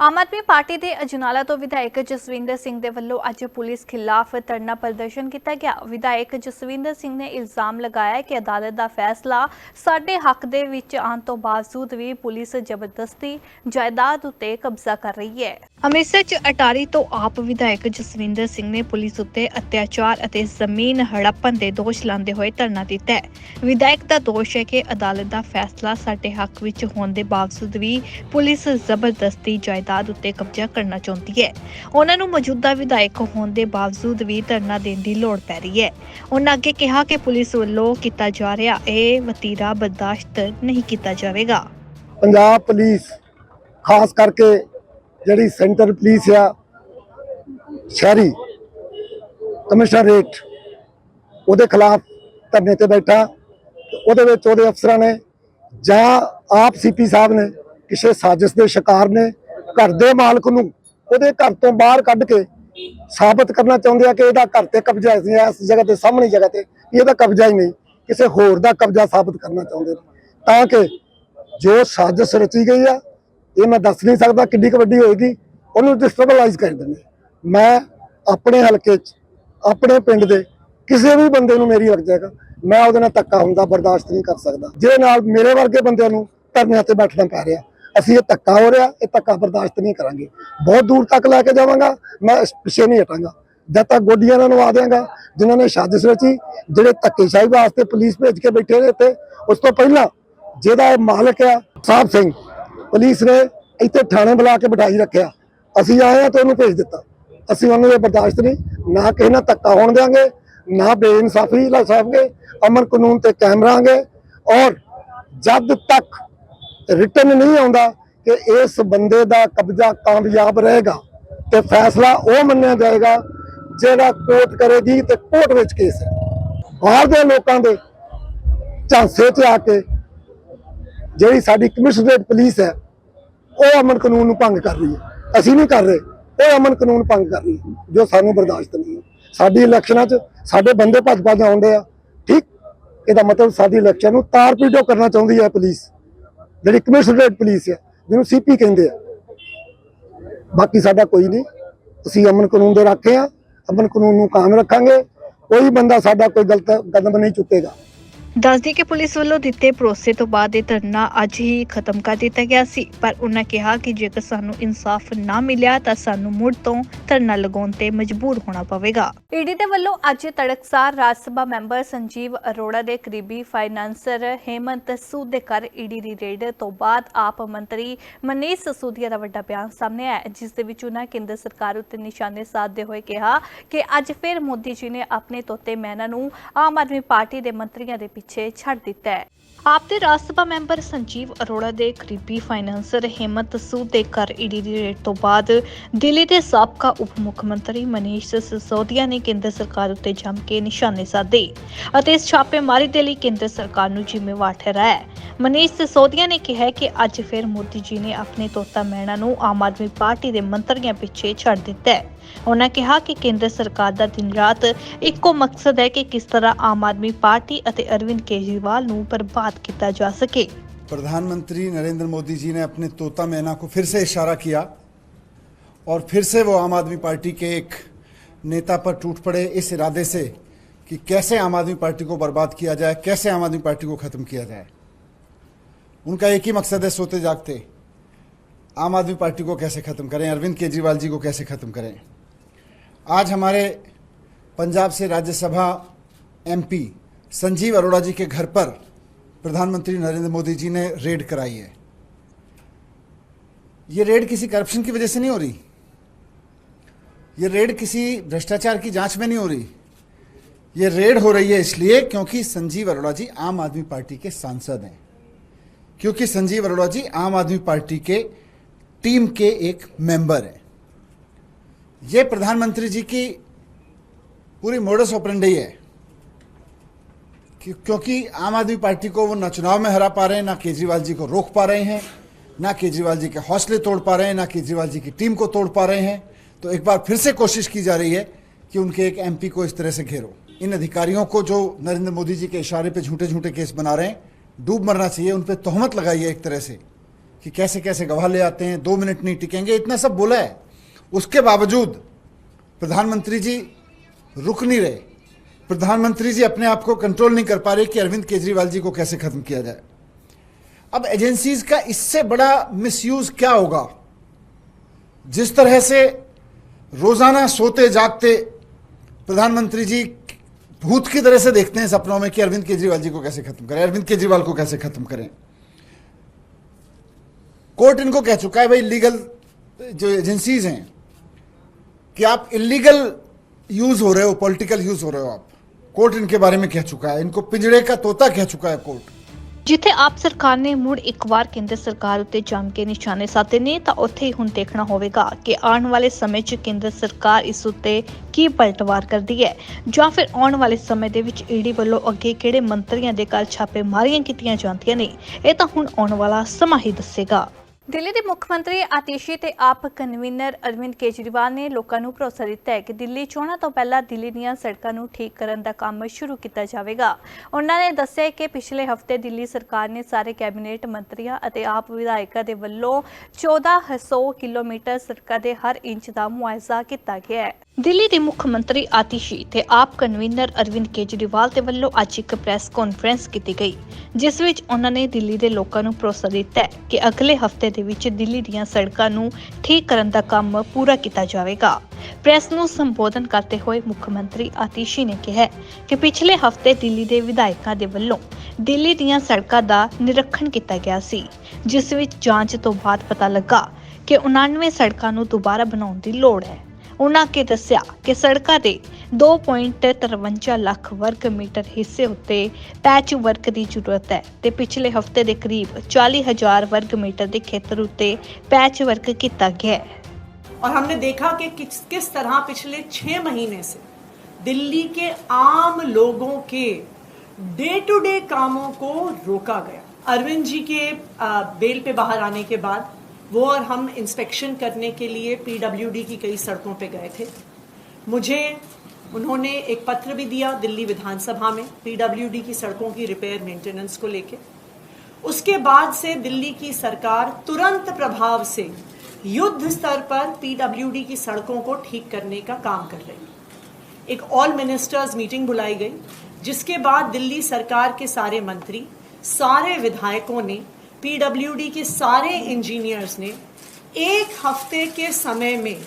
ਆਮ ਆਦਮੀ ਪਾਰਟੀ ਦੇ ਅਜਨਾਲਾ ਤੋਂ ਵਿਧਾਇਕ ਜਸਵਿੰਦਰ ਸਿੰਘ ਦੇ ਵੱਲੋਂ ਅੱਜ ਪੁਲਿਸ ਖਿਲਾਫ ਧਰਨਾ ਪ੍ਰਦਰਸ਼ਨ ਕੀਤਾ ਗਿਆ। ਵਿਧਾਇਕ ਜਸਵਿੰਦਰ ਸਿੰਘ ਨੇ ਇਲਜ਼ਾਮ ਲਗਾਇਆ ਕਿ ਅਦਾਲਤ ਦਾ ਫੈਸਲਾ ਸਾਡੇ ਹੱਕ ਦੇ ਵਿੱਚ ਆਉਣ ਤੋਂ ਬਾਵਜੂਦ ਵੀ ਪੁਲਿਸ ਜ਼ਬਰਦਸਤੀ ਜਾਇਦਾਦ ਉੱਤੇ ਕਬਜ਼ਾ ਕਰ ਰਹੀ ਹੈ। ਅੰਮ੍ਰਿਤਸਰ 'ਚ ਅਟਾਰੀ ਤੋਂ ਆਪ ਵਿਧਾਇਕ ਜਸਵਿੰਦਰ ਸਿੰਘ ਨੇ ਪੁਲਿਸ ਉੱਤੇ ਅਤਿਆਚਾਰ ਅਤੇ ਜ਼ਮੀਨ ਹੜੱਪਣ ਦੇ ਦੋਸ਼ ਲਾਉਂਦੇ ਹੋਏ ਧਰਨਾ ਦਿੱਤਾ ਹੈ। ਵਿਧਾਇਕ ਦਾ ਦੋਸ਼ ਹੈ ਕਿ ਅਦਾਲਤ ਦਾ ਫੈਸਲਾ ਸਾਡੇ ਹੱਕ ਵਿੱਚ ਹੋਣ ਦੇ ਬਾਵਜੂਦ ਵੀ ਪੁਲਿਸ ਜ਼ਬਰਦਸਤੀ ਜਾਇਦਾਦ ਉੱਤੇ ਕਬਜ਼ਾ ਕਰਨਾ ਚਾਹੁੰਦੀ ਹੈ। ਉਹਨਾਂ ਨੂੰ ਮੌਜੂਦਾ ਵਿਧਾਇਕ ਹੋਣ ਦੇ ਬਾਵਜੂਦ ਵੀ ਧਰਨਾ ਦੇਣ ਦੀ ਲੋੜ ਪੈ ਰਹੀ ਹੈ। ਉਹਨਾਂ ਅੱਗੇ ਕਿਹਾ ਕਿ ਪੁਲਿਸ ਵੱਲੋਂ ਕੀਤਾ ਜਾ ਰਿਹਾ ਇਹ ਵਤੀਰਾ ਬਰਦਾਸ਼ਤ ਨਹੀਂ ਕੀਤਾ ਜਾਵੇਗਾ। ਪੰਜਾਬ ਪੁਲਿਸ, ਖਾਸ ਕਰਕੇ ਜਿਹੜੀ ਸੈਂਟਰ ਪੁਲਿਸ ਆ, ਸ਼ਹਿਰੀ ਕਮਿਸ਼ਨਰੇਟ ਉਹਦੇ ਖਿਲਾਫ ਧਰਨੇ ਤੇ ਬੈਠਾ। ਉਹਦੇ ਵਿੱਚ ਉਹਦੇ ਅਫਸਰਾਂ ਨੇ ਜਾਂ ਆਪ ਸੀਪੀ ਸਾਹਿਬ ਨੇ ਕਿਸੇ ਸਾਜ਼ਿਸ਼ ਦੇ ਸ਼ਿਕਾਰ ਨੇ ਘਰ ਦੇ ਮਾਲਕ ਨੂੰ ਉਹਦੇ ਘਰ ਤੋਂ ਬਾਹਰ ਕੱਢ ਕੇ ਸਾਬਤ ਕਰਨਾ ਚਾਹੁੰਦੇ ਆ ਕਿ ਇਹਦਾ ਘਰ ਤੇ ਕਬਜ਼ਾ ਹੈ ਇਸ ਜਗ੍ਹਾ ਤੇ, ਸਾਹਮਣੀ ਜਗ੍ਹਾ ਤੇ, ਵੀ ਇਹਦਾ ਕਬਜ਼ਾ ਹੀ ਨਹੀਂ, ਕਿਸੇ ਹੋਰ ਦਾ ਕਬਜ਼ਾ ਸਾਬਤ ਕਰਨਾ ਚਾਹੁੰਦੇ ਤਾਂ ਕਿ ਜੋ ਸਾਜ਼ਿਸ਼ ਰਚੀ ਗਈ ਆ ਇਹ ਮੈਂ ਦੱਸ ਨਹੀਂ ਸਕਦਾ ਕਿੰਨੀ ਕੁ ਵੱਡੀ ਹੋਏਗੀ, ਉਹਨੂੰ ਡਿਸਟਰਬਲਾਈਜ਼ ਕਰ ਦਿੰਦੇ ਮੈਂ ਆਪਣੇ ਹਲਕੇ 'ਚ, ਆਪਣੇ ਪਿੰਡ ਦੇ ਕਿਸੇ ਵੀ ਬੰਦੇ ਨੂੰ ਮੇਰੀ ਲੱਗ ਜਾਏਗਾ ਮੈਂ ਉਹਦੇ ਨਾਲ ਧੱਕਾ ਹੁੰਦਾ, ਬਰਦਾਸ਼ਤ ਨਹੀਂ ਕਰ ਸਕਦਾ। ਜਿਹਦੇ ਨਾਲ ਮੇਰੇ ਵਰਗੇ ਬੰਦਿਆਂ ਨੂੰ ਧਰਨਿਆਂ ਤੇ ਬੈਠਣਾ ਪੈ ਰਿਹਾ, ਅਸੀਂ ਇਹ ਧੱਕਾ ਹੋ ਰਿਹਾ, ਇਹ ਧੱਕਾ ਬਰਦਾਸ਼ਤ ਨਹੀਂ ਕਰਾਂਗੇ। ਬਹੁਤ ਦੂਰ ਤੱਕ ਲੈ ਕੇ ਜਾਵਾਂਗਾ, ਮੈਂ ਇਸ ਪਿੱਛੇ ਨਹੀਂ ਹਟਾਂਗਾ। ਜਦ ਤੱਕ ਗੋਡੀਆਂ ਨਾਲ ਨਵਾ ਦਿਆਂਗਾ, ਜਿਨ੍ਹਾਂ ਨੇ ਸਾਜ਼ਿਸ਼ ਰਚੀ, ਜਿਹੜੇ ਧੱਕੇਸ਼ਾਹੀ ਵਾਸਤੇ ਪੁਲਿਸ ਭੇਜ ਕੇ ਬੈਠੇ ਨੇ ਇੱਥੇ, ਉਸ ਤੋਂ ਪਹਿਲਾਂ ਜਿਹਦਾ ਮਾਲਕ ਆ ਸਾਹਿਬ ਸਿੰਘ ਪੁਲਿਸ ਨੇ ਇੱਥੇ ਥਾਣੇ ਬੁਲਾ ਕੇ ਬਿਠਾਈ ਰੱਖਿਆ। ਅਸੀਂ ਆਏ ਆ ਤੇ ਉਹਨੂੰ ਭੇਜ ਦਿੱਤਾ। ਅਸੀਂ ਉਹਨੂੰ ਇਹ ਬਰਦਾਸ਼ਤ ਨਹੀਂ, ਨਾ ਕਿਸੇ ਨਾਲ ਧੱਕਾ ਹੋਣ ਦਿਆਂਗੇ, ਨਾ ਬੇਇਨਸਾਫੀ ਲਾਸਾਂਗੇ, ਅਮਨ ਕਾਨੂੰਨ ਤੇ ਕਾਇਮ ਰਹਾਂਗੇ ਔਰ ਜਦ ਤੱਕ ਰਿਟਰਨ ਨਹੀਂ ਆਉਂਦਾ ਕਿ ਇਸ ਬੰਦੇ ਦਾ ਕਬਜ਼ਾ ਕਾਮਯਾਬ ਰਹੇਗਾ ਤੇ ਫੈਸਲਾ ਉਹ ਮੰਨਿਆ ਜਾਏਗਾ ਜਿਹੜਾ ਕੋਰਟ ਕਰੇਗੀ ਤੇ ਕੋਰਟ ਵਿੱਚ ਕੇਸ ਹੈ। ਬਾਹਰ ਦੇ ਲੋਕਾਂ ਦੇ ਝਾਂਸੇ 'ਚ ਆ ਕੇ ਜਿਹੜੀ ਸਾਡੀ ਕਮਿਸ਼ਨਰੇਟ ਪੁਲਿਸ ਹੈ, ਉਹ ਅਮਨ ਕਾਨੂੰਨ ਨੂੰ ਭੰਗ ਕਰ ਰਹੀ ਹੈ। ਅਸੀਂ ਨਹੀਂ ਕਰ ਰਹੇ, ਉਹ ਅਮਨ ਕਾਨੂੰਨ ਭੰਗ ਕਰ ਰਹੀ ਹੈ, ਜੋ ਸਾਨੂੰ ਬਰਦਾਸ਼ਤ ਨਹੀਂ ਸਾਡੀ ਇਲੈਕਸ਼ਨਾਂ 'ਚ ਸਾਡੇ ਬੰਦੇ ਭੱਜ ਭੱਜ ਆਉਂਦੇ ਆ, ਠੀਕ? ਇਹਦਾ ਮਤਲਬ ਸਾਡੀ ਇਲੈਕਸ਼ਨ ਨੂੰ ਤਾਰ ਪੀਟੋ ਕਰਨਾ ਚਾਹੁੰਦੀ ਹੈ ਪੁਲਿਸ। ਜਿਹੜੀ ਕਮਿਸ਼ਨਰੇਟ ਪੁਲਿਸ ਹੈ, ਜਿਹਨੂੰ ਸੀਪੀ ਕਹਿੰਦੇ ਆ। ਬਾਕੀ ਸਾਡਾ ਕੋਈ ਨਹੀਂ, ਅਸੀਂ ਅਮਨ ਕਾਨੂੰਨ ਦੇ ਰਾਖੇ ਆ, ਅਮਨ ਕਾਨੂੰਨ ਨੂੰ ਕਾਇਮ ਰੱਖਾਂਗੇ। ਕੋਈ ਬੰਦਾ ਸਾਡਾ ਕੋਈ ਗਲਤ ਕਦਮ ਨਹੀਂ ਚੁੱਕੇਗਾ। ਦੱਸਦੀ ਕਿ ਪੁਲਿਸ ਵੱਲੋਂ ਦਿੱਤੇ ਭਰੋਸੇ ਤੋਂ ਬਾਅਦ ਇਹ ਧਰਨਾ ਅੱਜ ਹੀ ਖਤਮ ਕਰ ਦਿੱਤਾ ਗਿਆ ਸੀ ਪਰ ਉਹਨਾਂ ਕਿਹਾ ਕਿ ਜੇਕਰ ਸਾਨੂੰ ਇਨਸਾਫ ਨਾ ਮਿਲਿਆ ਤਾਂ ਸਾਨੂੰ ਮੁੜ ਤੋਂ ਧਰਨਾ ਲਗਾਉਣ ਤੇ ਮਜਬੂਰ ਹੋਣਾ ਪਵੇਗਾ। ਈਡੀ ਦੇ ਵੱਲੋਂ ਅੱਜ ਤੜਕਸਾਰ ਰਾਜ ਸਭਾ ਮੈਂਬਰ ਸੰਜੀਵ ਅਰੋੜਾ ਦੇ ਕਰੀਬੀ ਫਾਈਨਾਂਸਰ ਹੇਮੰਤ ਸੂਦ ਦੇ ਘਰ ਈਡੀ ਦੀ ਰੇਡ ਤੋਂ ਬਾਅਦ ਆਪ ਮੰਤਰੀ ਮਨੀਸ਼ ਸਸੂਦੀਆ ਦਾ ਵੱਡਾ ਬਿਆਨ ਸਾਹਮਣੇ ਆਇਆ ਹੈ, ਜਿਸ ਦੇ ਵਿੱਚ ਉਹਨਾਂ ਕੇਂਦਰ ਸਰਕਾਰ ਉੱਤੇ ਨਿਸ਼ਾਨੇ ਸਾਧਦੇ ਹੋਏ ਕਿਹਾ ਕਿ ਅੱਜ ਫਿਰ ਮੋਦੀ ਜੀ ਨੇ ਆਪਣੇ ਤੋਤੇ ਮੈਨਾ ਨੂੰ ਆਮ ਆਦਮੀ ਪਾਰਟੀ ਦੇ ਮੰਤਰੀਆਂ ਦੇ ਪਿੱਛੇ ਛੱਡ ਦਿੱਤਾ ਹੈ। ਆਪ ਦੇ ਰਾਜ ਸਭਾ ਮੈਂਬਰ ਸੰਜੀਵ ਅਰੋੜਾ ਦੇ ਕਰੀਬੀ ਫਾਈਨਾਂਸਰ ਹਿੰਮਤ ਸੂਦ ਦੇ ਘਰ ਈਡੀ ਦੀ ਰੇਡ ਤੋਂ ਬਾਅਦ ਦਿੱਲੀ ਦੇ ਸਾਬਕਾ ਉਪ ਮੁੱਖ ਮੰਤਰੀ ਮਨੀਸ਼ ਸਿਸੋਦੀਆ ਨੇ ਕੇਂਦਰ ਸਰਕਾਰ ਉੱਤੇ ਜੰਮ ਕੇ ਨਿਸ਼ਾਨੇ ਸਾਧੇ ਅਤੇ ਇਸ ਛਾਪੇਮਾਰੀ ਦੇ ਲਈ ਕੇਂਦਰ ਸਰਕਾਰ ਨੂੰ ਜ਼ਿੰਮੇਵਾਰ ਠਹਿਰਾਇਆ ਮਨੀਸ਼ ਸਿਸੋਦੀਆ ਨੇ ਕਿਹਾ ਕਿ ਅੱਜ ਫਿਰ ਮੋਦੀ ਜੀ ਨੇ ਆਪਣੇ ਤੋਤਾ ਮਹਿਣਾ ਨੂੰ ਆਮ ਆਦਮੀ ਪਾਰਟੀ ਦੇ ਮੰਤਰੀਆਂ ਪਿੱਛੇ ਛੱਡ ਦਿੱਤਾ ਹੈ। ਉਹਨਾਂ ਕਿਹਾ ਕਿ ਕੇਂਦਰ ਸਰਕਾਰ ਦਾ ਦਿਨ ਰਾਤ ਇੱਕੋ ਮਕਸਦ ਹੈ ਕਿ ਕਿਸ ਤਰ੍ਹਾਂ ਆਮ ਆਦਮੀ ਪਾਰਟੀ ਅਤੇ ਅਰਵਿੰਦ ਕੇਜਰੀਵਾਲ ਨੂੰ ਬਰਬਾਦ ਕੀਤਾ ਜਾ ਸਕੇ प्रधानमंत्री नरेंद्र मोदी जी ने अपने तोता मैना को फिर से इशारा किया और फिर से वो आम आदमी पार्टी के एक नेता पर टूट पड़े इस इरादे से कि कैसे आम आदमी पार्टी को बर्बाद किया जाए कैसे आम आदमी पार्टी को ख़त्म किया जाए उनका एक ही मकसद है सोते जागते आम आदमी पार्टी को कैसे ख़त्म करें अरविंद केजरीवाल जी को कैसे ख़त्म करें आज हमारे पंजाब से राज्यसभा एमपी संजीव अरोड़ा जी के घर पर प्रधानमंत्री नरेंद्र मोदी जी ने रेड कराई है। ये रेड किसी करप्शन की वजह से नहीं हो रही? ये रेड किसी भ्रष्टाचार की जाँच में नहीं हो रही? ये रेड हो रही है इसलिए क्योंकि संजीव अरोड़ा जी आम आदमी पार्टी के सांसद हैं। क्योंकि संजीव अरोड़ा जी आम आदमी पार्टी के टीम के एक मेंबर हैं। ये प्रधानमंत्री जी की पूरी मोडस ऑपरेंडी है क्यों- क्योंकि आम आदमी पार्टी को वो ना चुनाव में हरा पा रहे हैं, ना केजरीवाल जी को रोक पा रहे हैं, ना केजरीवाल जी के हौसले तोड़ पा रहे हैं, ना केजरीवाल जी की टीम को तोड़ पा रहे हैं। तो एक बार फिर से कोशिश की जा रही है कि उनके एक एमपी को इस तरह से घेरो। इन अधिकारियों को जो नरेंद्र मोदी जी के इशारे पे झूठे झूठे केस बना रहे हैं, डूब मरना चाहिए, उन पर तोहमत लगाई है एक तरह से कि कैसे कैसे गवाह ले आते हैं, दो मिनट नहीं टिकेंगे, इतना सब बोला है। उसके बावजूद प्रधानमंत्री जी रुक नहीं रहे। प्रधानमंत्री जी अपने आप को कंट्रोल नहीं कर पा रहे कि अरविंद केजरीवाल जी को कैसे खत्म किया जाए। अब एजेंसीज का इससे बड़ा मिसयूज क्या होगा? जिस तरह से रोज़ाना सोते जागते प्रधानमंत्री जी भूत की तरह से देखते हैं सपनों में कि अरविंद केजरीवाल जी को कैसे खत्म करें, अरविंद केजरीवाल को कैसे खत्म करें। कोर्ट इनको कह चुका है, भाई लीगल जो एजेंसीज हैं कि आप इलीगल यूज हो रहे हो पॉलिटिकल यूज हो रहे हो आप कोर्ट इनके बारे में कह चुका है इनको पिंजड़े का तोता कह चुका है कोर्ट ਜਿੱਥੇ ਆਪ ਸਰਕਾਰ ਨੇ ਮੁੜ ਇੱਕ ਵਾਰ ਕੇਂਦਰ ਸਰਕਾਰ ਉੱਤੇ ਜੰਮ ਕੇ ਨਿਸ਼ਾਨੇ ਸਾਧੇ ਨੇ ਤਾਂ ਉੱਥੇ ਹੀ ਹੁਣ ਦੇਖਣਾ ਹੋਵੇਗਾ ਕਿ ਆਉਣ ਵਾਲੇ ਸਮੇਂ 'ਚ ਕੇਂਦਰ ਸਰਕਾਰ ਇਸ ਉੱਤੇ ਕੀ ਪਲਟਵਾਰ ਕਰਦੀ ਹੈ ਜਾਂ ਫਿਰ ਆਉਣ ਵਾਲੇ ਸਮੇਂ ਦੇ ਵਿੱਚ ਈਡੀ ਵੱਲੋਂ ਅੱਗੇ ਕਿਹੜੇ ਮੰਤਰੀਆਂ ਦੇ ਕੱਲ ਛਾਪੇ ਮਾਰੀਆਂ ਕੀਤੀਆਂ ਜਾਂਦੀਆਂ ਨੇ ਇਹ ਤਾਂ ਹੁਣ ਆਉਣ ਵਾਲਾ ਸਮਾਂ ਹੀ ਦੱਸੇਗਾ ਦਿੱਲੀ ਦੇ ਮੁੱਖ ਮੰਤਰੀ ਆਤੀਸ਼ੀ ਤੇ ਆਪ ਕਨਵੀਨਰ ਅਰਵਿੰਦ ਕੇਜਰੀਵਾਲ ਨੇ ਲੋਕਾਂ ਨੂੰ ਭਰੋਸਾ ਦਿੱਤਾ ਹੈ ਕਿ ਦਿੱਲੀ ਚੋਣਾਂ ਤੋਂ ਪਹਿਲਾਂ ਦਿੱਲੀ ਦੀਆਂ ਸੜਕਾਂ ਨੂੰ ਠੀਕ ਕਰਨ ਦਾ ਕੰਮ ਸ਼ੁਰੂ ਕੀਤਾ ਜਾਵੇਗਾ। ਉਹਨਾਂ ਨੇ ਦੱਸਿਆ ਕਿ ਪਿਛਲੇ ਹਫ਼ਤੇ ਦਿੱਲੀ ਸਰਕਾਰ ਨੇ ਸਾਰੇ ਕੈਬਨਿਟ ਮੰਤਰੀਆਂ ਅਤੇ ਆਪ ਵਿਧਾਇਕਾਂ ਦੇ ਵੱਲੋਂ 1400 ਕਿਲੋਮੀਟਰ ਸੜਕਾਂ ਦੇ ਹਰ ਇੰਚ ਦਾ ਮੁਆਇਜ਼ਾ ਕੀਤਾ ਗਿਆ ਹੈ। ਦਿੱਲੀ ਦੇ ਮੁੱਖ ਮੰਤਰੀ ਆਤਿਸ਼ੀ ਤੇ ਆਪ ਕਨਵੀਨਰ ਅਰਵਿੰਦ ਕੇਜਰੀਵਾਲ ਦੇ ਵੱਲੋਂ ਅੱਜ ਇੱਕ ਪ੍ਰੈਸ ਕਾਨਫਰੰਸ ਕੀਤੀ ਗਈ, ਜਿਸ ਵਿੱਚ ਉਹਨਾਂ ਨੇ ਦਿੱਲੀ ਦੇ ਲੋਕਾਂ ਨੂੰ ਭਰੋਸਾ ਦਿੱਤਾ ਹੈ ਕਿ ਅਗਲੇ ਹਫ਼ਤੇ ਦੇ ਵਿੱਚ ਦਿੱਲੀ ਦੀਆਂ ਸੜਕਾਂ ਨੂੰ ਠੀਕ ਕਰਨ ਦਾ ਕੰਮ ਪੂਰਾ ਕੀਤਾ ਜਾਵੇਗਾ। ਪ੍ਰੈਸ ਨੂੰ ਸੰਬੋਧਨ ਕਰਦੇ ਹੋਏ ਮੁੱਖ ਮੰਤਰੀ ਆਤਿਸ਼ੀ ਨੇ ਕਿਹਾ ਕਿ ਪਿਛਲੇ ਹਫ਼ਤੇ ਦਿੱਲੀ ਦੇ ਵਿਧਾਇਕਾਂ ਦੇ ਵੱਲੋਂ ਦਿੱਲੀ ਦੀਆਂ ਸੜਕਾਂ ਦਾ ਨਿਰੀਖਣ ਕੀਤਾ ਗਿਆ ਸੀ, ਜਿਸ ਵਿੱਚ ਜਾਂਚ ਤੋਂ ਬਾਅਦ ਪਤਾ ਲੱਗਾ ਕਿ 99 ਸੜਕਾਂ ਨੂੰ ਦੁਬਾਰਾ ਬਣਾਉਣ ਦੀ ਲੋੜ ਹੈ। ਉਹਨਾਂ ਕੇ ਦੱਸਿਆ ਕਿ ਸੜਕਾਂ ਦੇ 2.53 ਲੱਖ ਵਰਗ ਮੀਟਰ ਹਿੱਸੇ ਉੱਤੇ ਪੈਚ ਵਰਕ ਦੀ ਜ਼ਰੂਰਤ ਹੈ ਤੇ ਪਿਛਲੇ ਹਫਤੇ ਦੇ ਕਰੀਬ 40000 ਵਰਗ ਮੀਟਰ ਦੇ ਖੇਤਰ ਉੱਤੇ ਪੈਚ ਵਰਕ ਕੀਤਾ ਗਿਆ ਹੈ और हमने देखा कि किस किस तरह पिछले छह महीने से दिल्ली के आम लोगों के डे टू डे कामों को रोका गया अरविंद जी के आ, बेल पे बाहर आने के बाद वो और हम इंस्पेक्शन करने के लिए पीडब्ल्यूडी की कई सड़कों पे गए थे। मुझे उन्होंने एक पत्र भी दिया दिल्ली विधानसभा में पीडब्ल्यूडी की सड़कों की रिपेयर मेंटेनेंस को लेके। उसके बाद से दिल्ली की सरकार तुरंत प्रभाव से युद्ध स्तर पर पीडब्ल्यूडी की सड़कों को ठीक करने का काम कर रही एक ऑल मिनिस्टर्स मीटिंग बुलाई गई, जिसके बाद दिल्ली सरकार के सारे मंत्री, सारे विधायकों ने पीडब्ल्यूडी के सारे इंजीनियर्स ने एक हफ़्ते के समय में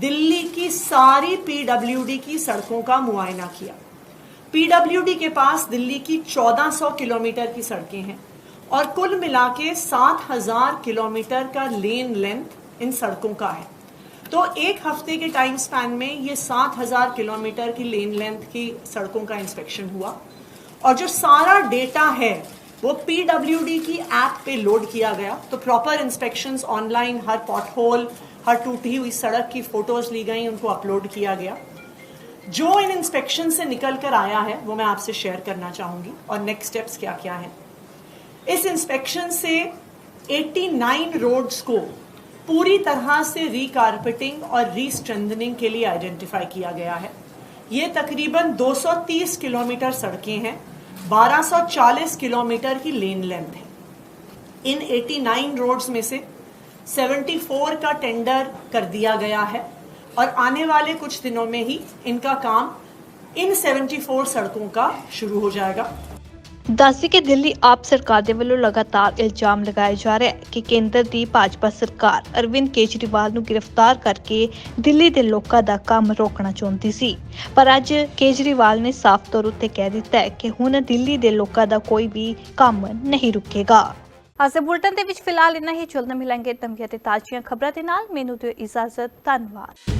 दिल्ली की सारी पीडब्ल्यूडी की सड़कों का मुआयना किया। पीडब्ल्यूडी के पास दिल्ली की 1400 किलोमीटर की सड़कें हैं और कुल मिला के 7000 किलोमीटर का लेन लेंथ इन सड़कों का है। तो एक हफ़्ते के टाइम स्पैन में ये 7000 किलोमीटर की लेन लेंथ की सड़कों का इंस्पेक्शन हुआ और जो सारा डेटा है वो पीडब्ल्यूडी की ऐप पे लोड किया गया। तो प्रॉपर इंस्पेक्शन ऑनलाइन हर पॉट होल हर टूटी हुई सड़क की फ़ोटोज़ ली गई, उनको अपलोड किया गया। जो इन इंस्पेक्शन से निकल कर आया है, वो मैं आपसे शेयर करना चाहूँगी। और नेक्स्ट स्टेप्स क्या क्या है। इस इंस्पेक्शन से 89 रोड्स को पूरी तरह से रिकारपेटिंग और रीस्ट्रेंथनिंग के लिए आइडेंटिफाई किया गया है। ये तकरीबन 230 किलोमीटर सड़कें हैं। 1240 किलोमीटर की लेन लेंथ है। इन 89 रोड्स में से 74 का टेंडर कर दिया गया है और आने वाले कुछ दिनों में ही इनका काम इन 74 सड़कों का शुरू हो जाएगा। ਦੱਸਦੀ ਕਿ ਦਿੱਲੀ ਆਪ ਸਰਕਾਰ ਦੇ ਵੱਲੋਂ ਲਗਾਤਾਰ ਇਲਜ਼ਾਮ ਲਗਾਏ ਜਾ ਰਿਹਾ ਹੈ ਕਿ ਕੇਂਦਰ ਦੀ ਭਾਜਪਾ ਸਰਕਾਰ ਅਰਵਿੰਦ ਕੇਜਰੀਵਾਲ ਨੂੰ ਗ੍ਰਿਫਤਾਰ ਕਰਕੇ ਦਿੱਲੀ ਦੇ ਲੋਕਾਂ ਦਾ ਕੰਮ ਰੋਕਣਾ ਚਾਹੁੰਦੀ ਸੀ। ਪਰ ਅੱਜ ਕੇਜਰੀਵਾਲ ਨੇ ਸਾਫ਼ ਤੌਰ ਉੱਤੇ ਕਹਿ ਦਿੱਤਾ ਹੈ ਕਿ ਹੁਣ ਦਿੱਲੀ ਦੇ ਲੋਕਾਂ ਦਾ ਕੋਈ ਵੀ ਕੰਮ ਨਹੀਂ ਰੁਕੇਗਾ। ਅੱਜ ਬੁਲਟਨ ਦੇ ਵਿੱਚ ਫਿਲਹਾਲ ਇੰਨਾ ਹੀ। ਜਲਦ ਮਿਲਾਂਗੇ ਤਮਗੀਆਂ ਤੇ ਤਾਜ਼ੀਆਂ ਖਬਰਾਂ ਦੇ ਨਾਲ। ਮੈਨੂੰ ਦਿਓ ਇਜਾਜ਼ਤ। ਧੰਨਵਾਦ।